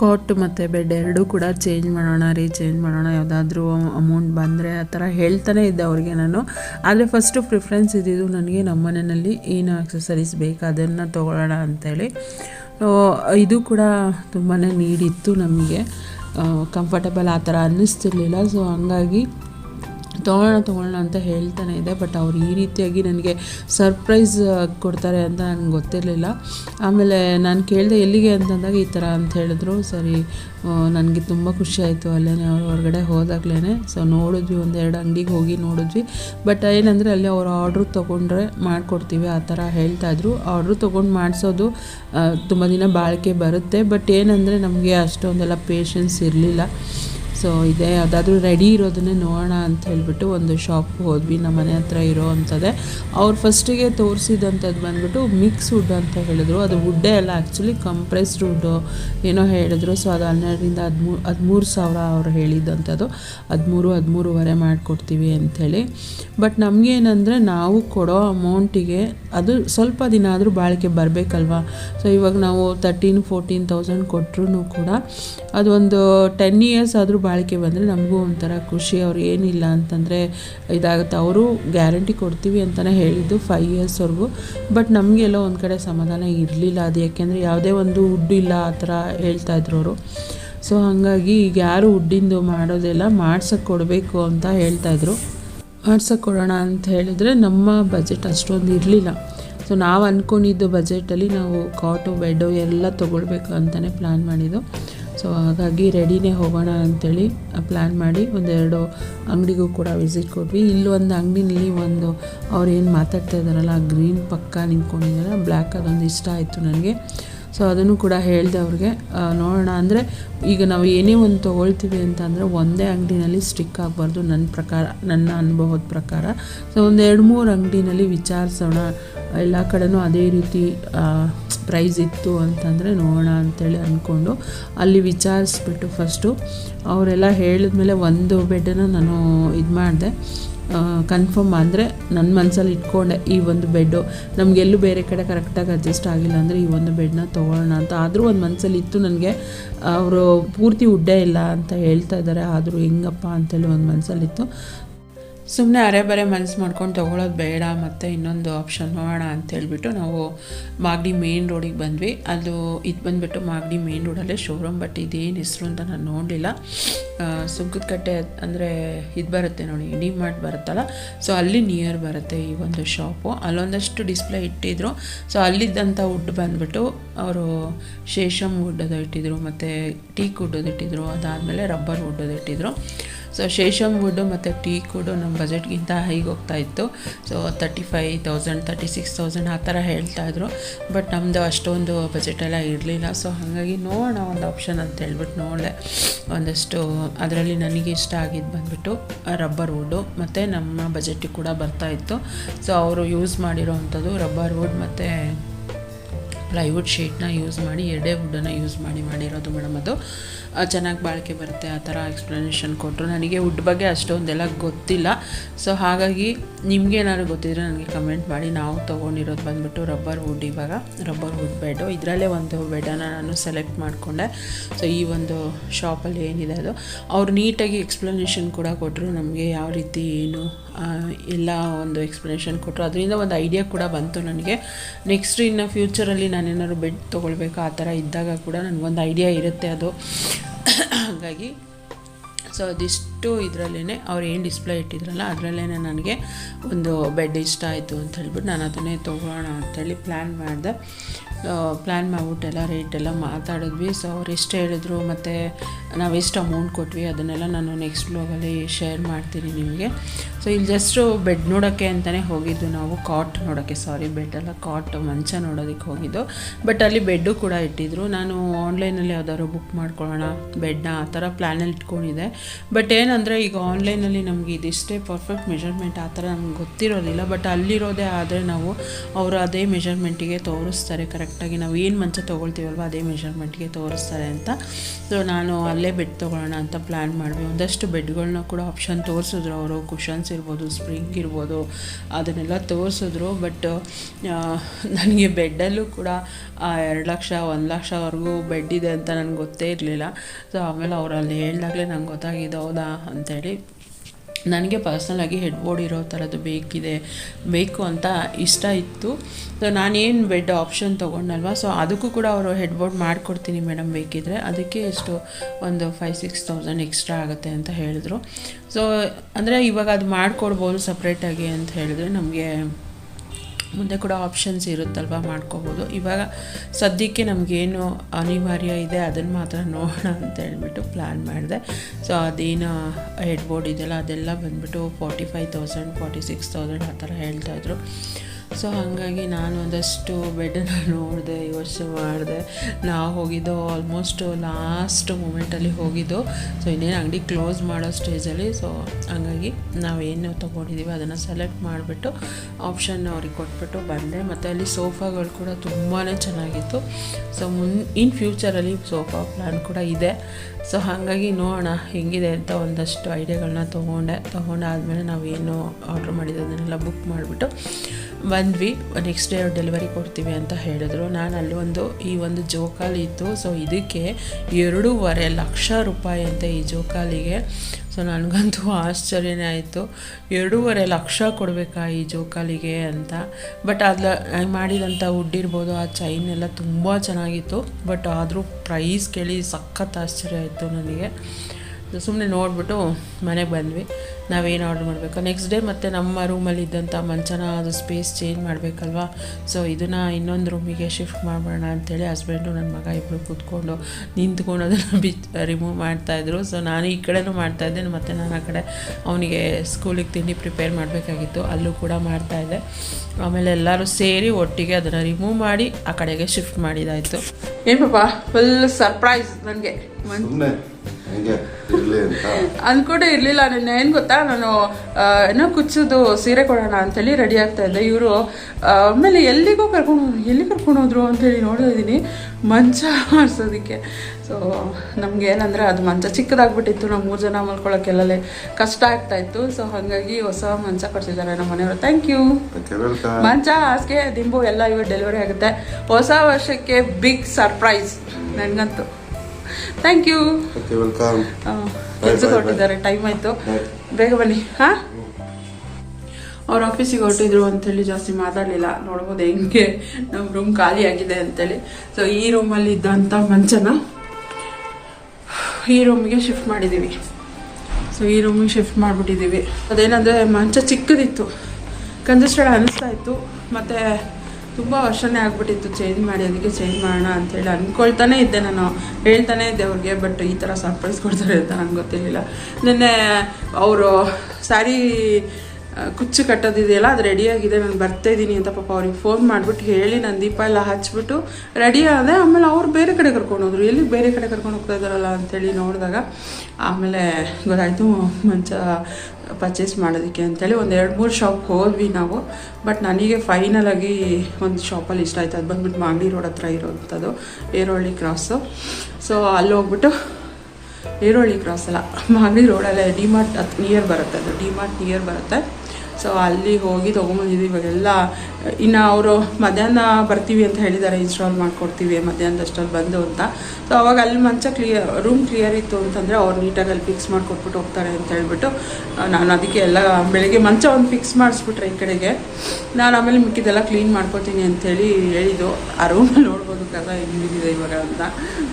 ಕಾಟ್ ಮತ್ತು ಬೆಡ್ ಎರಡೂ ಕೂಡ ಚೇಂಜ್ ಮಾಡೋಣ ರೀ ಚೇಂಜ್ ಮಾಡೋಣ, ಯಾವುದಾದ್ರೂ ಅಮೌಂಟ್ ಬಂದರೆ ಆ ಥರ ಹೇಳ್ತಾನೆ ಇದ್ದೆ ಅವ್ರಿಗೆ ನಾನು. ಆದರೆ ಫಸ್ಟು ಪ್ರಿಫರೆನ್ಸ್ ಇದ್ದಿದ್ದು ನನಗೆ ನಮ್ಮ ಮನೆಯಲ್ಲಿ ಏನು ಆಕ್ಸಸರೀಸ್ ಬೇಕು, ಅದನ್ನು ತೊಗೊಳ್ಳೋಣ ಅಂತೇಳಿ. ಸೊ ಇದು ಕೂಡ ತುಂಬಾ ನೀಡಿತ್ತು ನಮಗೆ. ಕಂಫರ್ಟಬಲ್ ಆ ಥರ ಅನ್ನಿಸ್ತಿರ್ಲಿಲ್ಲ. ಸೊ ಹಂಗಾಗಿ ತೊಗೊಳ್ಳೋಣ ತೊಗೊಳ್ಳೋಣ ಅಂತ ಹೇಳ್ತಾನೆ ಇದೆ. ಬಟ್ ಅವ್ರು ಈ ರೀತಿಯಾಗಿ ನನಗೆ ಸರ್ಪ್ರೈಸ್ ಕೊಡ್ತಾರೆ ಅಂತ ನನಗೆ ಗೊತ್ತಿರಲಿಲ್ಲ. ಆಮೇಲೆ ನಾನು ಕೇಳಿದೆ, ಎಲ್ಲಿಗೆ? ಅಂತಂದಾಗ ಈ ಥರ ಅಂತ ಹೇಳಿದ್ರು. ಸರಿ ನನಗೆ ತುಂಬ ಖುಷಿ ಆಯಿತು. ಅಲ್ಲೇ ಅವ್ರು ಹೊರಗಡೆ ಹೋದಾಗ್ಲೇ ಸೊ ನೋಡಿದ್ವಿ ಒಂದೆರಡು ಅಂಗಡಿಗೆ ಹೋಗಿ ನೋಡಿದ್ವಿ. ಬಟ್ ಏನಂದರೆ ಅಲ್ಲಿ ಅವ್ರು ಆರ್ಡ್ರ್ ತೊಗೊಂಡ್ರೆ ಮಾಡಿಕೊಡ್ತೀವಿ, ಆ ಥರ ಹೇಳ್ತಾಯಿದ್ರು ಆರ್ಡ್ರ್ ತೊಗೊಂಡು ಮಾಡಿಸೋದು ತುಂಬ ದಿನ ಬಾಳಿಕೆ ಬರುತ್ತೆ. ಬಟ್ ಏನಂದರೆ ನಮಗೆ ಅಷ್ಟೊಂದೆಲ್ಲ ಪೇಷನ್ಸ್ ಇರಲಿಲ್ಲ. ಸೊ ಇದೆ ಯಾವುದಾದ್ರೂ ರೆಡಿ ಇರೋದನ್ನೇ ನೋಡೋಣ ಅಂತ ಹೇಳ್ಬಿಟ್ಟು ಒಂದು ಶಾಪ್ಗೆ ಹೋದ್ವಿ. ನಮ್ಮ ಮನೆ ಹತ್ರ ಇರೋ ಅಂಥದ್ದೇ. ಅವ್ರು ಫಸ್ಟಿಗೆ ತೋರಿಸಿದಂಥದ್ದು ಬಂದ್ಬಿಟ್ಟು ಮಿಕ್ಸ್ ವುಡ್ ಅಂತ ಹೇಳಿದ್ರು. ಅದು ವುಡ್ಡೇ ಅಲ್ಲ ಆ್ಯಕ್ಚುಲಿ ಕಂಪ್ರೆಸ್ಡ್ ವುಡ್ಡು ಏನೋ ಹೇಳಿದ್ರು. ಸೊ ಅದು ಹನ್ನೆರಡರಿಂದ ಹದಿಮೂರು ಹದಿಮೂರು ಸಾವಿರ ಅವ್ರು ಹೇಳಿದ್ದಂಥದ್ದು ಹದಿಮೂರು, ಹದಿಮೂರುವರೆ ಮಾಡಿಕೊಡ್ತೀವಿ ಅಂಥೇಳಿ. ಬಟ್ ನಮಗೇನಂದರೆ ನಾವು ಕೊಡೋ ಅಮೌಂಟಿಗೆ ಅದು ಸ್ವಲ್ಪ ದಿನ ಆದರೂ ಬಾಳಿಕೆ ಬರಬೇಕಲ್ವಾ? ಸೊ ಇವಾಗ ನಾವು ತರ್ಟೀನ್ ಫೋರ್ಟೀನ್ ತೌಸಂಡ್ ಕೊಟ್ಟರು ಕೂಡ ಅದೊಂದು ಟೆನ್ ಇಯರ್ಸ್ ಆದರೂ ಬಾಳಿಕೆ ಬಂದರೆ ನಮಗೂ ಒಂಥರ ಖುಷಿ. ಅವ್ರು ಏನಿಲ್ಲ ಅಂತಂದರೆ ಇದಾಗುತ್ತೆ. ಅವರು ಗ್ಯಾರಂಟಿ ಕೊಡ್ತೀವಿ ಅಂತಲೇ ಹೇಳಿದ್ದು ಫೈವ್ ಇಯರ್ಸ್ವರೆಗೂ ಬಟ್ ನಮಗೆಲ್ಲೋ ಒಂದು ಕಡೆ ಸಮಾಧಾನ ಇರಲಿಲ್ಲ ಅದು. ಯಾಕೆಂದರೆ ಯಾವುದೇ ಒಂದು ವುಡ್ ಇಲ್ಲ ಆ ಥರ ಹೇಳ್ತಾಯಿದ್ರು ಅವರು. ಸೊ ಹಾಗಾಗಿ ಈಗ ಯಾರು ವುಡ್ಡಿಂದು ಮಾಡೋದೆಲ್ಲ ಮಾಡ್ಸೋಕ್ಕೆ ಕೊಡಬೇಕು ಅಂತ ಹೇಳ್ತಾಯಿದ್ರು ಮಾಡ್ಸೋಕ್ಕೆ ಕೊಡೋಣ ಅಂತ ಹೇಳಿದರೆ ನಮ್ಮ ಬಜೆಟ್ ಅಷ್ಟೊಂದು ಇರಲಿಲ್ಲ. ಸೊ ನಾವು ಅಂದ್ಕೊಂಡಿದ್ದು ಬಜೆಟಲ್ಲಿ ನಾವು ಕಾಟು ಬೆಡ್ಡು ಎಲ್ಲ ತೊಗೊಳ್ಬೇಕು ಅಂತಲೇ ಪ್ಲ್ಯಾನ್ ಮಾಡಿದ್ದು. ಸೊ ಹಾಗಾಗಿ ರೆಡಿನೇ ಹೋಗೋಣ ಅಂಥೇಳಿ ಪ್ಲ್ಯಾನ್ ಮಾಡಿ ಒಂದೆರಡು ಅಂಗಡಿಗೂ ಕೂಡ ವಿಸಿಟ್ ಕೊಟ್ವಿ. ಇಲ್ಲೊಂದು ಅಂಗಡಿನಲ್ಲಿ ಒಂದು ಅವ್ರು ಏನು ಮಾತಾಡ್ತಾ ಇದ್ದಾರಲ್ಲ ಆ ಗ್ರೀನ್ ಪಕ್ಕ ನಿಂತ್ಕೊಂಡಿದ್ದಾರೆ ಬ್ಲ್ಯಾಕ್ ಅದೊಂದು ಇಷ್ಟ ಆಯಿತು ನನಗೆ. ಸೊ ಅದನ್ನು ಕೂಡ ಹೇಳಿದೆ ಅವ್ರಿಗೆ. ನೋಡೋಣ ಅಂದರೆ ಈಗ ನಾವು ಏನೇ ಒಂದು ತೊಗೊಳ್ತೀವಿ ಅಂತಂದರೆ ಒಂದೇ ಅಂಗಡಿನಲ್ಲಿ ಸ್ಟಿಕ್ ಆಗಬಾರ್ದು ನನ್ನ ಪ್ರಕಾರ, ನನ್ನ ಅನುಭವದ ಪ್ರಕಾರ. ಸೊ ಒಂದು ಎರಡು ಮೂರು ಅಂಗಡಿನಲ್ಲಿ ವಿಚಾರಿಸೋಣ. ಎಲ್ಲ ಕಡೆನೂ ಅದೇ ರೀತಿ ಪ್ರೈಸ್ ಇತ್ತು ಅಂತಂದರೆ ನೋಡೋಣ ಅಂತೇಳಿ ಅಂದ್ಕೊಂಡು ಅಲ್ಲಿ ವಿಚಾರಿಸ್ಬಿಟ್ಟು ಫಸ್ಟು ಅವರೆಲ್ಲ ಹೇಳಿದ್ಮೇಲೆ ಒಂದು ಬೆಡ್ಡನ್ನು ನಾನು ಇದು ಮಾಡಿದೆ. ಕನ್ಫರ್ಮ್ ಅಂದರೆ ನನ್ನ ಮನಸ್ಸಲ್ಲಿ ಇಟ್ಕೊಂಡೆ ಈ ಒಂದು ಬೆಡ್ಡು ನಮಗೆಲ್ಲೂ ಬೇರೆ ಕಡೆ ಕರೆಕ್ಟಾಗಿ ಅಡ್ಜಸ್ಟ್ ಆಗಿಲ್ಲ ಅಂದರೆ ಈ ಒಂದು ಬೆಡ್ನ ತೊಗೊಳ್ಳೋಣ ಅಂತ. ಆದರೂ ಒಂದು ಮನಸ್ಸಲ್ಲಿ ಇತ್ತು ನನಗೆ. ಅವರು ಪೂರ್ತಿ ಉಡ್ಡೇ ಇಲ್ಲ ಅಂತ ಹೇಳ್ತಾ ಇದ್ದಾರೆ. ಆದರೂ ಹೆಂಗಪ್ಪ ಅಂತೇಳಿ ಒಂದು ಮನಸ್ಸಲ್ಲಿತ್ತು ಸುಮ್ಮನೆ ಅರೆ ಬರೆ ಮನಸ್ಸು ಮಾಡ್ಕೊಂಡು ತೊಗೊಳೋದು ಬೇಡ, ಮತ್ತು ಇನ್ನೊಂದು ಆಪ್ಷನ್ ನೋಡೋಣ ಅಂತೇಳ್ಬಿಟ್ಟು ನಾವು ಮಾಗಡಿ ಮೇನ್ ರೋಡಿಗೆ ಬಂದ್ವಿ. ಅದು ಇದು ಬಂದುಬಿಟ್ಟು ಮಾಗಡಿ ಮೇನ್ ರೋಡಲ್ಲೇ ಶೋರೂಮ್ ಬಟ್ ಇದೇನು ಹೆಸರು ಅಂತ ನಾನು ನೋಡಲಿಲ್ಲ. ಸುಗ್ಗದ ಸುಂಕದಕಟ್ಟೆ ಅಂದರೆ ಇದು ಬರುತ್ತೆ ನೋಡಿ ಡಿ ಮಾರ್ಟ್ ಬರುತ್ತಲ್ಲ ಸೊ ಅಲ್ಲಿ ನಿಯರ್ ಬರುತ್ತೆ ಈ ಒಂದು ಶಾಪು ಅಲ್ಲೊಂದಷ್ಟು ಡಿಸ್ಪ್ಲೇ ಇಟ್ಟಿದ್ರು. ಸೊ ಅಲ್ಲಿದ್ದಂಥ ವುಡ್ ಬಂದುಬಿಟ್ಟು ಅವರು ಶೇಷಮ್ ವುಡ್ಡದು ಇಟ್ಟಿದ್ರು, ಮತ್ತು ಟೀಕ್ ವುಡ್ಡದು ಇಟ್ಟಿದ್ರು, ಅದಾದಮೇಲೆ ರಬ್ಬರ್ ವುಡ್ಡದು ಇಟ್ಟಿದ್ರು. ಸೊ ಶೇಷಮ್ ವುಡ್ಡು ಮತ್ತು ಟೀ ಕೂಡ ನಮ್ಮ ಬಜೆಟ್ಗಿಂತ ಹೈಗೆ ಹೋಗ್ತಾ ಇತ್ತು. So thirty five thousand thirty six thousand ಆ ಥರ ಹೇಳ್ತಾಯಿದ್ರು ಬಟ್ ನಮ್ಮದು ಅಷ್ಟೊಂದು ಬಜೆಟೆಲ್ಲ ಇರಲಿಲ್ಲ. ಸೊ ಹಾಗಾಗಿ ನೋಡೋಣ ಒಂದು ಆಪ್ಷನ್ ಅಂತ ಹೇಳ್ಬಿಟ್ಟು ನೋಡಿದೆ. ಒಂದಷ್ಟು ಅದರಲ್ಲಿ ನನಗೆ ಇಷ್ಟ ಆಗಿದ್ದು ಬಂದುಬಿಟ್ಟು ರಬ್ಬರ್ ವುಡ್ಡು ಮತ್ತು ನಮ್ಮ ಬಜೆಟಿಗೆ ಕೂಡ ಬರ್ತಾ ಇತ್ತು. ಸೊ ಅವರು ಯೂಸ್ ಮಾಡಿರೋ ಅಂಥದ್ದು ರಬ್ಬರ್ ವುಡ್ ಮತ್ತು ಪ್ಲೈವುಡ್ ಶೀಟ್ನ ಯೂಸ್ ಮಾಡಿ ಎರಡೇ ವುಡ್ಡನ್ನು ಯೂಸ್ ಮಾಡಿ ಮಾಡಿರೋದು ಮೇಡಮ್ ಅದು. ಚೆನ್ನಾಗಿ ಬಾಳಿಕೆ ಬರುತ್ತೆ, ಆ ಥರ ಎಕ್ಸ್ಪ್ಲನೇಷನ್ ಕೊಟ್ಟರು ನನಗೆ ವುಡ್ ಬಗ್ಗೆ ಅಷ್ಟೊಂದೆಲ್ಲ ಗೊತ್ತಿಲ್ಲ. ಸೊ ಹಾಗಾಗಿ ನಿಮ್ಗೆ ಏನಾದ್ರು ಗೊತ್ತಿದ್ರೆ ನನಗೆ ಕಮೆಂಟ್ ಮಾಡಿ. ನಾವು ತೊಗೊಂಡಿರೋದು ಬಂದುಬಿಟ್ಟು ರಬ್ಬರ್ ವುಡ್ ಇವಾಗ. ರಬ್ಬರ್ ವುಡ್ ಬೆಡ್ಡು ಇದರಲ್ಲೇ ಒಂದು ಬೆಡ್ಡನ್ನು ನಾನು ಸೆಲೆಕ್ಟ್ ಮಾಡಿಕೊಂಡೆ. ಸೊ ಈ ಒಂದು ಶಾಪಲ್ಲಿ ಏನಿದೆ ಅದು. ಅವ್ರು ನೀಟಾಗಿ ಎಕ್ಸ್ಪ್ಲನೇಷನ್ ಕೂಡ ಕೊಟ್ಟರು ನಮಗೆ ಯಾವ ರೀತಿ ಏನು ಎಲ್ಲ ಒಂದು ಎಕ್ಸ್ಪ್ಲನೇಷನ್ ಕೊಟ್ಟರು ಅದರಿಂದ ಒಂದು ಐಡಿಯಾ ಕೂಡ ಬಂತು ನನಗೆ. ನೆಕ್ಸ್ಟ್ ಇನ್ನು ಫ್ಯೂಚರಲ್ಲಿ ನಾನೇನಾದ್ರು ಬೆಡ್ ತೊಗೊಳ್ಬೇಕು? ಆ ಥರ ಇದ್ದಾಗ ಕೂಡ ನನಗೊಂದು ಐಡಿಯಾ ಇರುತ್ತೆ ಅದು. ಹಾಗಾಗಿ ಸೊ ಅದಿಷ್ಟು ಇದರಲ್ಲೇ ಅವ್ರು ಏನು ಡಿಸ್ಪ್ಲೇ ಇಟ್ಟಿದ್ರಲ್ಲ ಅದರಲ್ಲೇ ನನಗೆ ಒಂದು ಬೆಡ್ ಇಷ್ಟ ಆಯಿತು ಅಂತ ಹೇಳ್ಬಿಟ್ಟು ನಾನು ಅದನ್ನೇ ತೊಗೊಳ್ಳೋಣ ಅಂತೇಳಿ ಪ್ಲ್ಯಾನ್ ಮಾಡಿದೆ. ಪ್ಲ್ಯಾನ್ ಮಾಡಿಬಿಟ್ಟು ಎಲ್ಲ ರೇಟ್ ಎಲ್ಲ ಮಾತಾಡಿದ್ವಿ. ಸೊ ಅವ್ರು ಎಷ್ಟು ಹೇಳಿದ್ರು ಮತ್ತು ನಾವು ಎಷ್ಟು ಅಮೌಂಟ್ ಕೊಟ್ವಿ ಅದನ್ನೆಲ್ಲ ನಾನು ನೆಕ್ಸ್ಟ್ ಬ್ಲಾಗಲ್ಲಿ ಶೇರ್ ಮಾಡ್ತೀನಿ ನಿಮಗೆ. ಸೊ ಇಲ್ಲಿ ಜಸ್ಟು ಬೆಡ್ ನೋಡೋಕ್ಕೆ ಅಂತಲೇ ಹೋಗಿದ್ದು ನಾವು ಕಾಟ್ ನೋಡೋಕ್ಕೆ ಸಾರಿ ಬೆಡ್ ಎಲ್ಲ ಕಾಟ್ ಮಂಚ ನೋಡೋದಕ್ಕೆ ಹೋಗಿದ್ದು. ಬಟ್ ಅಲ್ಲಿ ಬೆಡ್ಡು ಕೂಡ ಇಟ್ಟಿದ್ರು. ನಾನು ಆನ್ಲೈನಲ್ಲಿ ಯಾವ್ದಾದ್ರು ಬುಕ್ ಮಾಡ್ಕೊಳ್ಳೋಣ ಬೆಡ್ನ ಆ ಥರ ಪ್ಲ್ಯಾನಲ್ಲಿ ಇಟ್ಕೊಂಡಿದ್ದೆ. ಬಟ್ ಏನಂದರೆ ಈಗ ಆನ್ಲೈನಲ್ಲಿ ನಮಗೆ ಇದಿಷ್ಟೇ ಪರ್ಫೆಕ್ಟ್ ಮೆಷರ್ಮೆಂಟ್ ಆ ಥರ ನಮ್ಗೆ ಗೊತ್ತಿರೋದಿಲ್ಲ ಬಟ್ ಅಲ್ಲಿರೋದೇ ಆದರೆ ನಾವು ಅವರು ಅದೇ ಮೆಷರ್ಮೆಂಟಿಗೆ ತೋರಿಸ್ತಾರೆ ಕರೆಕ್ಟಾಗಿ ನಾವು ಏನು ಮಂಚ ತೊಗೊಳ್ತೀವಲ್ವ ಅದೇ ಮೆಷರ್ಮೆಂಟ್ಗೆ ತೋರಿಸ್ತಾರೆ ಅಂತ. ಸೊ ನಾನು ಅಲ್ಲೇ ಬೆಡ್ ತೊಗೊಳ್ಳೋಣ ಅಂತ ಪ್ಲ್ಯಾನ್ ಮಾಡಿದ್ವಿ ಒಂದಷ್ಟು ಬೆಡ್ಗಳನ್ನ ಕೂಡ ಆಪ್ಷನ್ ತೋರಿಸಿದ್ರು ಅವರು ಕುಷನ್ಸ್ ಇರ್ಬೋದು ಸ್ಪ್ರಿಂಗ್ ಇರ್ಬೋದು, ಅದನ್ನೆಲ್ಲ ತೋರಿಸಿದ್ರು. ಬಟ್ ನನಗೆ ಬೆಡ್ಡಲ್ಲೂ ಕೂಡ ಎರಡು ಲಕ್ಷ, ಒಂದು ಲಕ್ಷವರೆಗೂ ಬೆಡ್ ಇದೆ ಅಂತ ನನಗೆ ಗೊತ್ತೇ ಇರಲಿಲ್ಲ. ಸೊ ಆಮೇಲೆ ಅವ್ರು ಅಲ್ಲಿ ಹೇಳ್ದಾಗಲೇ ನಂಗೆ ಗೊತ್ತಾಗಿದೆ, ಹೌದಾ? ಅಂತೇಳಿ ನನಗೆ ಪರ್ಸ್ನಲಾಗಿ ಹೆಡ್ ಬೋರ್ಡ್ ಇರೋ ಥರದ್ದು ಬೇಕಿದೆ, ಬೇಕು ಅಂತ ಇಷ್ಟ ಇತ್ತು. ಸೊ ನಾನೇನು ಬೆಡ್ ಆಪ್ಷನ್ ತೊಗೊಂಡಲ್ವ? ಸೊ ಅದಕ್ಕೂ ಕೂಡ ಅವರು ಹೆಡ್ ಬೋರ್ಡ್ ಮಾಡಿಕೊಡ್ತೀನಿ ಮೇಡಮ್ ಬೇಕಿದ್ರೆ. ಅದಕ್ಕೆ ಎಷ್ಟು ಒಂದು ಫೈವ್ ಸಿಕ್ಸ್ ತೌಸಂಡ್ ಎಕ್ಸ್ಟ್ರಾ ಆಗುತ್ತೆ ಅಂತ ಹೇಳಿದ್ರು. ಸೊ ಅಂದರೆ ಇವಾಗ ಅದು ಮಾಡಿಕೊಡ್ಬೋದು ಸಪ್ರೇಟಾಗಿ ಅಂತ ಹೇಳಿದ್ರೆ ನಮಗೆ ಮುಂದೆ ಕೂಡ ಆಪ್ಷನ್ಸ್ ಇರುತ್ತಲ್ವ ಮಾಡ್ಕೋಬೋದು. ಇವಾಗ ಸದ್ಯಕ್ಕೆ ನಮಗೇನು ಅನಿವಾರ್ಯ ಇದೆ ಅದನ್ನು ಮಾತ್ರ ನೋಡೋಣ ಅಂತ ಹೇಳ್ಬಿಟ್ಟು ಪ್ಲ್ಯಾನ್ ಮಾಡಿದೆ. ಸೊ ಅದೇನು ಹೆಡ್ ಬೋರ್ಡ್ ಇದೆಯಲ್ಲ, ಅದೆಲ್ಲ ಬಂದುಬಿಟ್ಟು forty five thousand forty six thousand ಆ ಥರ ಹೇಳ್ತಾಯಿದ್ರು ಸೊ ಹಾಗಾಗಿ ನಾನು ಒಂದಷ್ಟು ಬೆಡ್ಡನ್ನು ನೋಡಿದೆ, ಯೋಚನೆ ಮಾಡಿದೆ. ನಾವು ಹೋಗಿದ್ದು ಆಲ್ಮೋಸ್ಟ್ ಲಾಸ್ಟ್ ಮೂಮೆಂಟಲ್ಲಿ ಹೋಗಿದ್ದು. ಸೊ ಇನ್ನೇನು ಅಂಗಡಿ ಕ್ಲೋಸ್ ಮಾಡೋ ಸ್ಟೇಜಲ್ಲಿ ಸೊ ಹಂಗಾಗಿ ನಾವೇನು ತೊಗೊಂಡಿದ್ದೀವಿ ಅದನ್ನು ಸೆಲೆಕ್ಟ್ ಮಾಡಿಬಿಟ್ಟು ಆಪ್ಷನ್ ಅವ್ರಿಗೆ ಕೊಟ್ಬಿಟ್ಟು ಬಂದೆ. ಮತ್ತು ಅಲ್ಲಿ ಸೋಫಾಗಳು ಕೂಡ ತುಂಬಾ ಚೆನ್ನಾಗಿತ್ತು. ಸೊ ಮುನ್ ಇನ್ ಫ್ಯೂಚರಲ್ಲಿ ಸೋಫಾ ಪ್ಲ್ಯಾನ್ ಕೂಡ ಇದೆ. ಸೊ ಹಾಗಾಗಿ ನೋಡೋಣ ಹೆಂಗಿದೆ ಅಂತ ಒಂದಷ್ಟು ಐಡಿಯಾಗಳನ್ನ ತೊಗೊಂಡೆ. ತೊಗೊಂಡಾದ್ಮೇಲೆ ನಾವು ಏನು ಆರ್ಡ್ರ್ ಮಾಡಿದ್ದು ಅದನ್ನೆಲ್ಲ ಬುಕ್ ಮಾಡಿಬಿಟ್ಟು ಬಂದ್ವಿ ನೆಕ್ಸ್ಟ್ ಡೇ ಅವ್ರು ಡೆಲಿವರಿ ಕೊಡ್ತೀವಿ ಅಂತ ಹೇಳಿದ್ರು. ನಾನು ಅಲ್ಲಿ ಒಂದು, ಈ ಒಂದು ಜೋಕಾಲಿ ಇತ್ತು. ಸೊ ಇದಕ್ಕೆ ಎರಡೂವರೆ ಲಕ್ಷ ರೂಪಾಯಿ ಅಂತೆ ಈ ಜೋಕಾಲಿಗೆ. ಸೊ ನನಗಂತೂ ಆಶ್ಚರ್ಯನೇ ಆಯಿತು. ಎರಡೂವರೆ ಲಕ್ಷ ಕೊಡಬೇಕಾ ಈ ಜೋಕಾಲಿಗೆ ಅಂತ. ಬಟ್ ಅದ್ಲ ಮಾಡಿದಂಥ ವುಡ್ ಇರ್ಬೋದು, ಆ ಚೈನ್ ಎಲ್ಲ ತುಂಬ ಚೆನ್ನಾಗಿತ್ತು. ಬಟ್ ಆದರೂ ಪ್ರೈಸ್ ಕೇಳಿ ಸಖತ್ ಆಶ್ಚರ್ಯ ಆಯಿತು ನನಗೆ. ಸುಮ್ಮನೆ ನೋಡಿಬಿಟ್ಟು ಮನೆಗೆ ಬಂದ್ವಿ. ನಾವೇನು ಆರ್ಡ್ರ್ ಮಾಡಬೇಕು? ನೆಕ್ಸ್ಟ್ ಡೇ ಮತ್ತು ನಮ್ಮ ರೂಮಲ್ಲಿ ಇದ್ದಂಥ ಮಂಚನ ಅದು ಸ್ಪೇಸ್ ಚೇಂಜ್ ಮಾಡಬೇಕಲ್ವಾ? ಸೊ ಇದನ್ನು ಇನ್ನೊಂದು ರೂಮಿಗೆ ಶಿಫ್ಟ್ ಮಾಡೋಣ ಅಂಥೇಳಿ ಹಸ್ಬೆಂಡು ನನ್ನ ಮಗ ಇಬ್ಬರು ಕೂತ್ಕೊಂಡು ನಿಂತ್ಕೊಂಡು ಅದನ್ನು ಬಿ ರಿಮೂವ್ ಮಾಡ್ತಾಯಿದ್ರು ಸೊ ನಾನು ಈ ಕಡೆನೂ ಮಾಡ್ತಾಯಿದ್ದೆ ಮತ್ತು ನಾನು ಆ ಕಡೆ ಅವನಿಗೆ ಸ್ಕೂಲಿಗೆ ತಿಂಡಿ ಪ್ರಿಪೇರ್ ಮಾಡಬೇಕಾಗಿತ್ತು. ಅಲ್ಲೂ ಕೂಡ ಮಾಡ್ತಾಯಿದ್ದೆ ಆಮೇಲೆ ಎಲ್ಲರೂ ಸೇರಿ ಒಟ್ಟಿಗೆ ಅದನ್ನು ರಿಮೂವ್ ಮಾಡಿ ಆ ಕಡೆಗೆ ಶಿಫ್ಟ್ ಮಾಡಿದಾಯಿತು.
ಏನು ಪಾಪ ಫುಲ್ ಸರ್ಪ್ರೈಸ್ ನನಗೆ. ಅಂದ್ಕೊಂಡೇ ಇರಲಿಲ್ಲ ನಿನ್ನೆ ಏನು ಗೊತ್ತಾ? ನಾನು ಏನೋ ಕುಚ್ಚೋದು ಸೀರೆ ಕೊಡೋಣ ಅಂತೇಳಿ ರೆಡಿ ಆಗ್ತಾ ಇದ್ದೆ. ಇವರು ಆಮೇಲೆ ಎಲ್ಲಿಗೂ ಕರ್ಕೊಂಡು ಎಲ್ಲಿ ಕರ್ಕೊಂಡು ಹೋದ್ರು ಅಂತೇಳಿ ನೋಡ್ತಾ ಇದ್ದೀನಿ. ಮಂಚ ಮಾಡಿಸೋದಕ್ಕೆ. ಸೊ ನಮ್ಗೆ ಏನಂದ್ರೆ ಅದು ಮಂಚ ಚಿಕ್ಕದಾಗ್ಬಿಟ್ಟಿತ್ತು. ನಾವು ಮೂರು ಜನ ಮಲ್ಕೊಳ್ಳೋಕ್ಕೆಲ್ಲೇ ಕಷ್ಟ ಆಗ್ತಾ ಇತ್ತು. ಸೊ ಹಾಗಾಗಿ ಹೊಸ ಮಂಚ ಕೊಡ್ಸಿದ್ದಾರೆ ನಮ್ಮ ಮನೆಯವರು. ಥ್ಯಾಂಕ್ ಯು ಮಂಚ ಹಾಸಿಗೆ ದಿಂಬು ಎಲ್ಲ ಇವಾಗ ಡೆಲಿವರಿ ಆಗುತ್ತೆ. ಹೊಸ ವರ್ಷಕ್ಕೆ ಬಿಗ್ ಸರ್ಪ್ರೈಸ್ ನನಗಂತೂ. ಥ್ಯಾಂಕ್ ಯು ಕೆಲಸ ಹೊರಟಿದ್ದಾರೆ ಟೈಮ್ ಆಯಿತು. ಬೇಗ ಬನ್ನಿ ಹಾ? ಅವ್ರ ಆಫೀಸಿಗೆ ಹೊರಟಿದ್ರು ಅಂತೇಳಿ ಜಾಸ್ತಿ ಮಾತಾಡಲಿಲ್ಲ. ನೋಡ್ಬೋದು ಹೆಂಗೆ ನಮ್ಮ ರೂಮ್ ಖಾಲಿ ಆಗಿದೆ ಅಂತೇಳಿ. ಸೊ ಈ ರೂಮಲ್ಲಿ ಇದ್ದಂಥ ಮಂಚನ ಈ ರೂಮಿಗೆ ಶಿಫ್ಟ್ ಮಾಡಿದ್ದೀವಿ ಸೊ ಈ ರೂಮಿಗೆ ಶಿಫ್ಟ್ ಮಾಡಿಬಿಟ್ಟಿದ್ದೀವಿ ಅದೇನಂದರೆ ಮಂಚ ಚಿಕ್ಕದಿತ್ತು. ಕಂಜಸ್ಟೆಡ್ ಅನ್ನಿಸ್ತಾ ಇತ್ತು. ಮತ್ತು ತುಂಬ ವರ್ಷನೇ ಆಗ್ಬಿಟ್ಟಿತ್ತು ಚೇಂಜ್ ಮಾಡಿ, ಅದಕ್ಕೆ ಚೇಂಜ್ ಮಾಡೋಣ ಅಂತೇಳಿ ಅಂದ್ಕೊಳ್ತಾನೆ ಇದ್ದೆ ನಾನು. ಹೇಳ್ತಾನೆ ಇದ್ದೆ ಅವ್ರಿಗೆ ಬಟ್ ಈ ಥರ ಸರ್ಪ್ರೈಸ್ ಕೊಡ್ತಾರೆ ಅಂತ ನಂಗೆ ಗೊತ್ತಿರಲಿಲ್ಲ. ನಿನ್ನೆ ಅವರು ಸ್ಯಾರಿ ಕುಚ್ಚು ಕಟ್ಟೋದಿದೆಯಲ್ಲ ಅದು ರೆಡಿಯಾಗಿದೆ ನಾನು ಬರ್ತಾಯಿದ್ದೀನಿ ಅಂತ ಪಾಪ ಅವ್ರಿಗೆ ಫೋನ್ ಮಾಡಿಬಿಟ್ಟು ಹೇಳಿ, ನಾನು ದೀಪ ಎಲ್ಲ ಹಚ್ಬಿಟ್ಟು ರೆಡಿ ಆದೆ ಆಮೇಲೆ ಅವ್ರು ಬೇರೆ ಕಡೆ ಕರ್ಕೊಂಡು ಹೋದ್ರು. ಎಲ್ಲಿ ಬೇರೆ ಕಡೆ ಕರ್ಕೊಂಡು ಹೋಗ್ತಾ ಇದ್ದಾರಲ್ಲ ಅಂಥೇಳಿ ನೋಡಿದಾಗ, ಆಮೇಲೆ ಗೊತ್ತಾಯಿತು, ಮಂಚ ಪರ್ಚೇಸ್ ಮಾಡೋದಕ್ಕೆ ಅಂಥೇಳಿ ಒಂದು ಎರಡು ಮೂರು ಶಾಪ್ ಹೋದ್ವಿ ನಾವು. ಬಟ್ ನನಗೆ ಫೈನಲ್ ಆಗಿ ಒಂದು ಶಾಪಲ್ಲಿ ಇಷ್ಟ ಆಯಿತು. ಅದು ಬಂದ್ಬಿಟ್ಟು ಮಾಗಡಿ ರೋಡ್ ಹತ್ರ ಇರೋವಂಥದ್ದು ಏರೋಳ್ಳಿ ಕ್ರಾಸು ಸೊ ಅಲ್ಲಿ ಹೋಗ್ಬಿಟ್ಟು ಏರೋಳ್ಳಿ ಕ್ರಾಸ್ ಅಲ್ಲ ಮಾಗಡಿ ರೋಡಲ್ಲೇ ಡಿಮಾರ್ಟ್ ಹತ್ತು ನಿಯರ್ ಬರುತ್ತೆ ಅದು. ಡಿಮಾರ್ಟ್ ನಿಯರ್ ಬರುತ್ತೆ. ಸೊ ಅಲ್ಲಿ ಹೋಗಿ ತೊಗೊಂಬಂದಿದ್ದು ಇವಾಗೆಲ್ಲ, ಇನ್ನು ಅವರು ಮಧ್ಯಾಹ್ನ ಬರ್ತೀವಿ ಅಂತ ಹೇಳಿದ್ದಾರೆ ಇನ್ಸ್ಟಾಲ್ ಮಾಡಿಕೊಡ್ತೀವಿ ಮಧ್ಯಾಹ್ನದಷ್ಟಲ್ಲಿ ಬಂದು ಅಂತ. ಸೊ ಅವಾಗ ಅಲ್ಲಿ ಮಂಚ ಕ್ಲಿಯರ್ ರೂಮ್ ಕ್ಲಿಯರ್ ಇತ್ತು ಅಂತಂದರೆ ಅವ್ರು ನೀಟಾಗಿ ಅಲ್ಲಿ ಫಿಕ್ಸ್ ಮಾಡಿಕೊಟ್ಬಿಟ್ಟು ಹೋಗ್ತಾರೆ ಅಂತ ಹೇಳ್ಬಿಟ್ಟು ನಾನು ಅದಕ್ಕೆ ಎಲ್ಲ ಬೆಳಗ್ಗೆ ಮಂಚ ಒಂದು ಫಿಕ್ಸ್ ಮಾಡಿಸ್ಬಿಟ್ರೆ ಈ ಕಡೆಗೆ. ನಾನು ಆಮೇಲೆ ಮಿಕ್ಕಿದೆಲ್ಲ ಕ್ಲೀನ್ ಮಾಡ್ಕೊತೀನಿ ಅಂಥೇಳಿ ಹೇಳಿದ್ದು. ಆ ರೂಮಲ್ಲಿ ನೋಡ್ಬೋದು. ಕಸ ಹೆಂಗಿದೆ ಇವಾಗ ಅಂತ.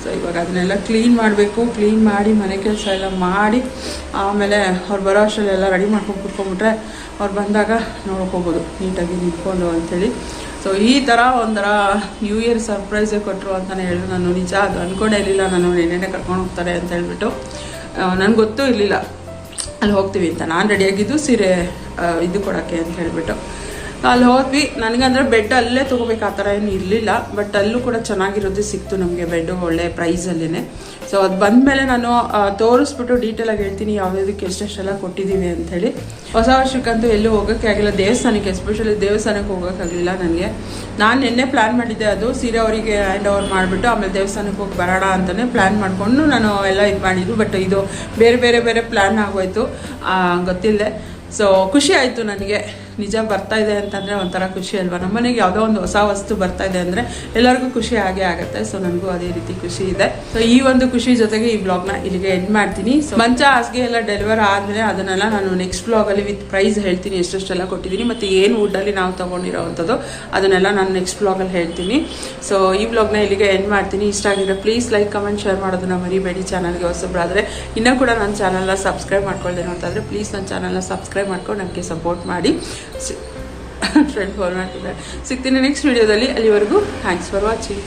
ಸೊ ಇವಾಗ ಅದನ್ನೆಲ್ಲ ಕ್ಲೀನ್ ಮಾಡಬೇಕು. ಕ್ಲೀನ್ ಮಾಡಿ ಮನೆ ಕೆಲಸ ಎಲ್ಲ ಮಾಡಿ, ಆಮೇಲೆ ಅವ್ರು ಬರೋ ಅಷ್ಟರಲ್ಲೆಲ್ಲ ರೆಡಿ ಮಾಡ್ಕೊಂಡು ಕುತ್ಕೊಂಡ್ಬಿಟ್ರೆ ಅವ್ರು ಬಂದಾಗ ನೋಡ್ಕೋಬೋದು ನೀಟಾಗಿ ನಿಂತ್ಕೊಂಡು ಅಂಥೇಳಿ. ಸೊ ಈ ಥರ ಒಂಥರ ನ್ಯೂ ಇಯರ್ ಸರ್ಪ್ರೈಸೇ ಕೊಟ್ಟರು ಅಂತಲೇ ಹೇಳಿದ್ರು. ನಾನು ನಿಜ ಅದು ಅಂದ್ಕೊಂಡೇ ಇರಲಿಲ್ಲ. ನಾನು ನೆನ್ನೆನೆ ಕರ್ಕೊಂಡು ಹೋಗ್ತಾರೆ ಅಂತ ಹೇಳ್ಬಿಟ್ಟು. ನನಗೆ ಗೊತ್ತೂ ಇರಲಿಲ್ಲ. ಅಲ್ಲಿ ಹೋಗ್ತೀವಿ ಅಂತ. ನಾನು ರೆಡಿಯಾಗಿದ್ದು ಸೀರೆ ಇದು ಕೊಡೋಕ್ಕೆ ಅಂತ ಹೇಳ್ಬಿಟ್ಟು. ಅಲ್ಲಿ ಹೋದ್ವಿ. ನನಗಂದ್ರೆ ಬೆಡ್ ಅಲ್ಲೇ ತೊಗೋಬೇಕು ಆ ಥರ ಏನು ಇರಲಿಲ್ಲ. ಬಟ್ ಅಲ್ಲೂ ಕೂಡ ಚೆನ್ನಾಗಿರೋದು ಸಿಕ್ತು ನಮಗೆ ಬೆಡ್ ಒಳ್ಳೆ ಪ್ರೈಸಲ್ಲೇ ಸೊ ಅದು ಬಂದಮೇಲೆ ನಾನು ತೋರಿಸ್ಬಿಟ್ಟು ಡೀಟೇಲಾಗಿ ಹೇಳ್ತೀನಿ ಯಾವ್ಯಾವ್ದಕ್ಕೆ ಎಷ್ಟೆಷ್ಟೆಲ್ಲ ಕೊಟ್ಟಿದ್ದೀವಿ ಅಂಥೇಳಿ. ಹೊಸ ವರ್ಷಕ್ಕಂತೂ ಎಲ್ಲೂ ಹೋಗೋಕ್ಕೆ ಆಗಿಲ್ಲ. ದೇವಸ್ಥಾನಕ್ಕೆ ಎಸ್ಪೆಷಲಿ ದೇವಸ್ಥಾನಕ್ಕೆ ಹೋಗೋಕ್ಕಾಗಲಿಲ್ಲ ನನಗೆ. ನಾನು ನಿನ್ನೆ ಪ್ಲ್ಯಾನ್ ಮಾಡಿದ್ದೆ ಅದು, ಸೀರೆ ಅವರಿಗೆ ಹ್ಯಾಂಡ್ ಓವರ್ ಮಾಡಿಬಿಟ್ಟು, ಆಮೇಲೆ ದೇವಸ್ಥಾನಕ್ಕೆ ಹೋಗಿ ಬರೋಣ ಅಂತಲೇ ಪ್ಲ್ಯಾನ್ ಮಾಡಿಕೊಂಡು ನಾನು ಎಲ್ಲ ಇದು ಮಾಡಿದ್ದು. ಬಟ್ ಇದು ಬೇರೆ ಬೇರೆ ಬೇರೆ ಪ್ಲ್ಯಾನ್ ಆಗೋಯ್ತು. ಗೊತ್ತಿಲ್ಲದೆ ಸೊ ಖುಷಿ ಆಯಿತು ನನಗೆ. ನಿಜ ಬರ್ತಾ ಇದೆ ಅಂತಂದರೆ ಒಂಥರ ಖುಷಿ ಅಲ್ವಾ? ನಮ್ಮನೆಗೆ ಯಾವುದೋ ಒಂದು ಹೊಸ ವಸ್ತು ಬರ್ತಾ ಇದೆ ಅಂದರೆ ಎಲ್ಲರಿಗೂ ಖುಷಿ ಆಗೇ ಆಗುತ್ತೆ. ಸೊ ನನಗೂ ಅದೇ ರೀತಿ ಖುಷಿ ಇದೆ. ಸೊ ಈ ಒಂದು ಖುಷಿ ಜೊತೆಗೆ ಈ ಬ್ಲಾಗ್ನ ಇಲ್ಲಿಗೆ ಎಂಡ್ ಮಾಡ್ತೀನಿ. ಸೊ ಮಂಚ ಹಾಸಿಗೆ ಎಲ್ಲ ಡೆಲಿವರ್ ಆದಮೇಲೆ ಅದನ್ನೆಲ್ಲ ನಾನು ನೆಕ್ಸ್ಟ್ ಬ್ಲಾಗಲ್ಲಿ ವಿತ್ ಪ್ರೈಸ್ ಹೇಳ್ತೀನಿ. ಎಷ್ಟೆಷ್ಟೆಲ್ಲ ಕೊಟ್ಟಿದ್ದೀನಿ ಮತ್ತು ಏನು ವುಡ್ಡಲ್ಲಿ ನಾವು ತೊಗೊಂಡಿರೋವಂಥದ್ದು ಅದನ್ನೆಲ್ಲ ನಾನು ನೆಕ್ಸ್ಟ್ ಬ್ಲಾಗಲ್ಲಿ ಹೇಳ್ತೀನಿ. ಸೊ ಈ ಬ್ಲಾಗ್ನ ಇಲ್ಲಿಗೆ ಎಂಡ್ ಮಾಡ್ತೀನಿ. ಇಷ್ಟ ಆಗಿದ್ರೆ ಪ್ಲೀಸ್ ಲೈಕ್ ಕಮೆಂಟ್ ಶೇರ್ ಮಾಡೋದನ್ನ ಮರಿಬೇಡಿ. ಚಾನಲ್ಗೆ ಹೊಸಬ್ರಾದರೆ ಇನ್ನೂ ಕೂಡ ನನ್ನ ಚಾನಲ್ನ ಸಬ್ಸ್ಕ್ರೈಬ್ ಮಾಡ್ಕೊಳ್ದೆ ಅಂತಂದರೆ ಪ್ಲೀಸ್ ನನ್ನ ಚಾನಲ್ನ ಸಬ್ಸ್ಕ್ರೈಬ್ ಮಾಡ್ಕೊಂಡು ನನಗೆ ಸಪೋರ್ಟ್ ಮಾಡಿ. ಫ್ರೆಂಡ್ ಫೋನ್ ಮಾಡ್ತಿದ್ದಾರೆ ಸಿಗ್ತೀನಿ ನೆಕ್ಸ್ಟ್ ವಿಡಿಯೋದಲ್ಲಿ ಅಲ್ಲಿವರೆಗೂ ಥ್ಯಾಂಕ್ಸ್ ಫಾರ್ ವಾಚಿಂಗ್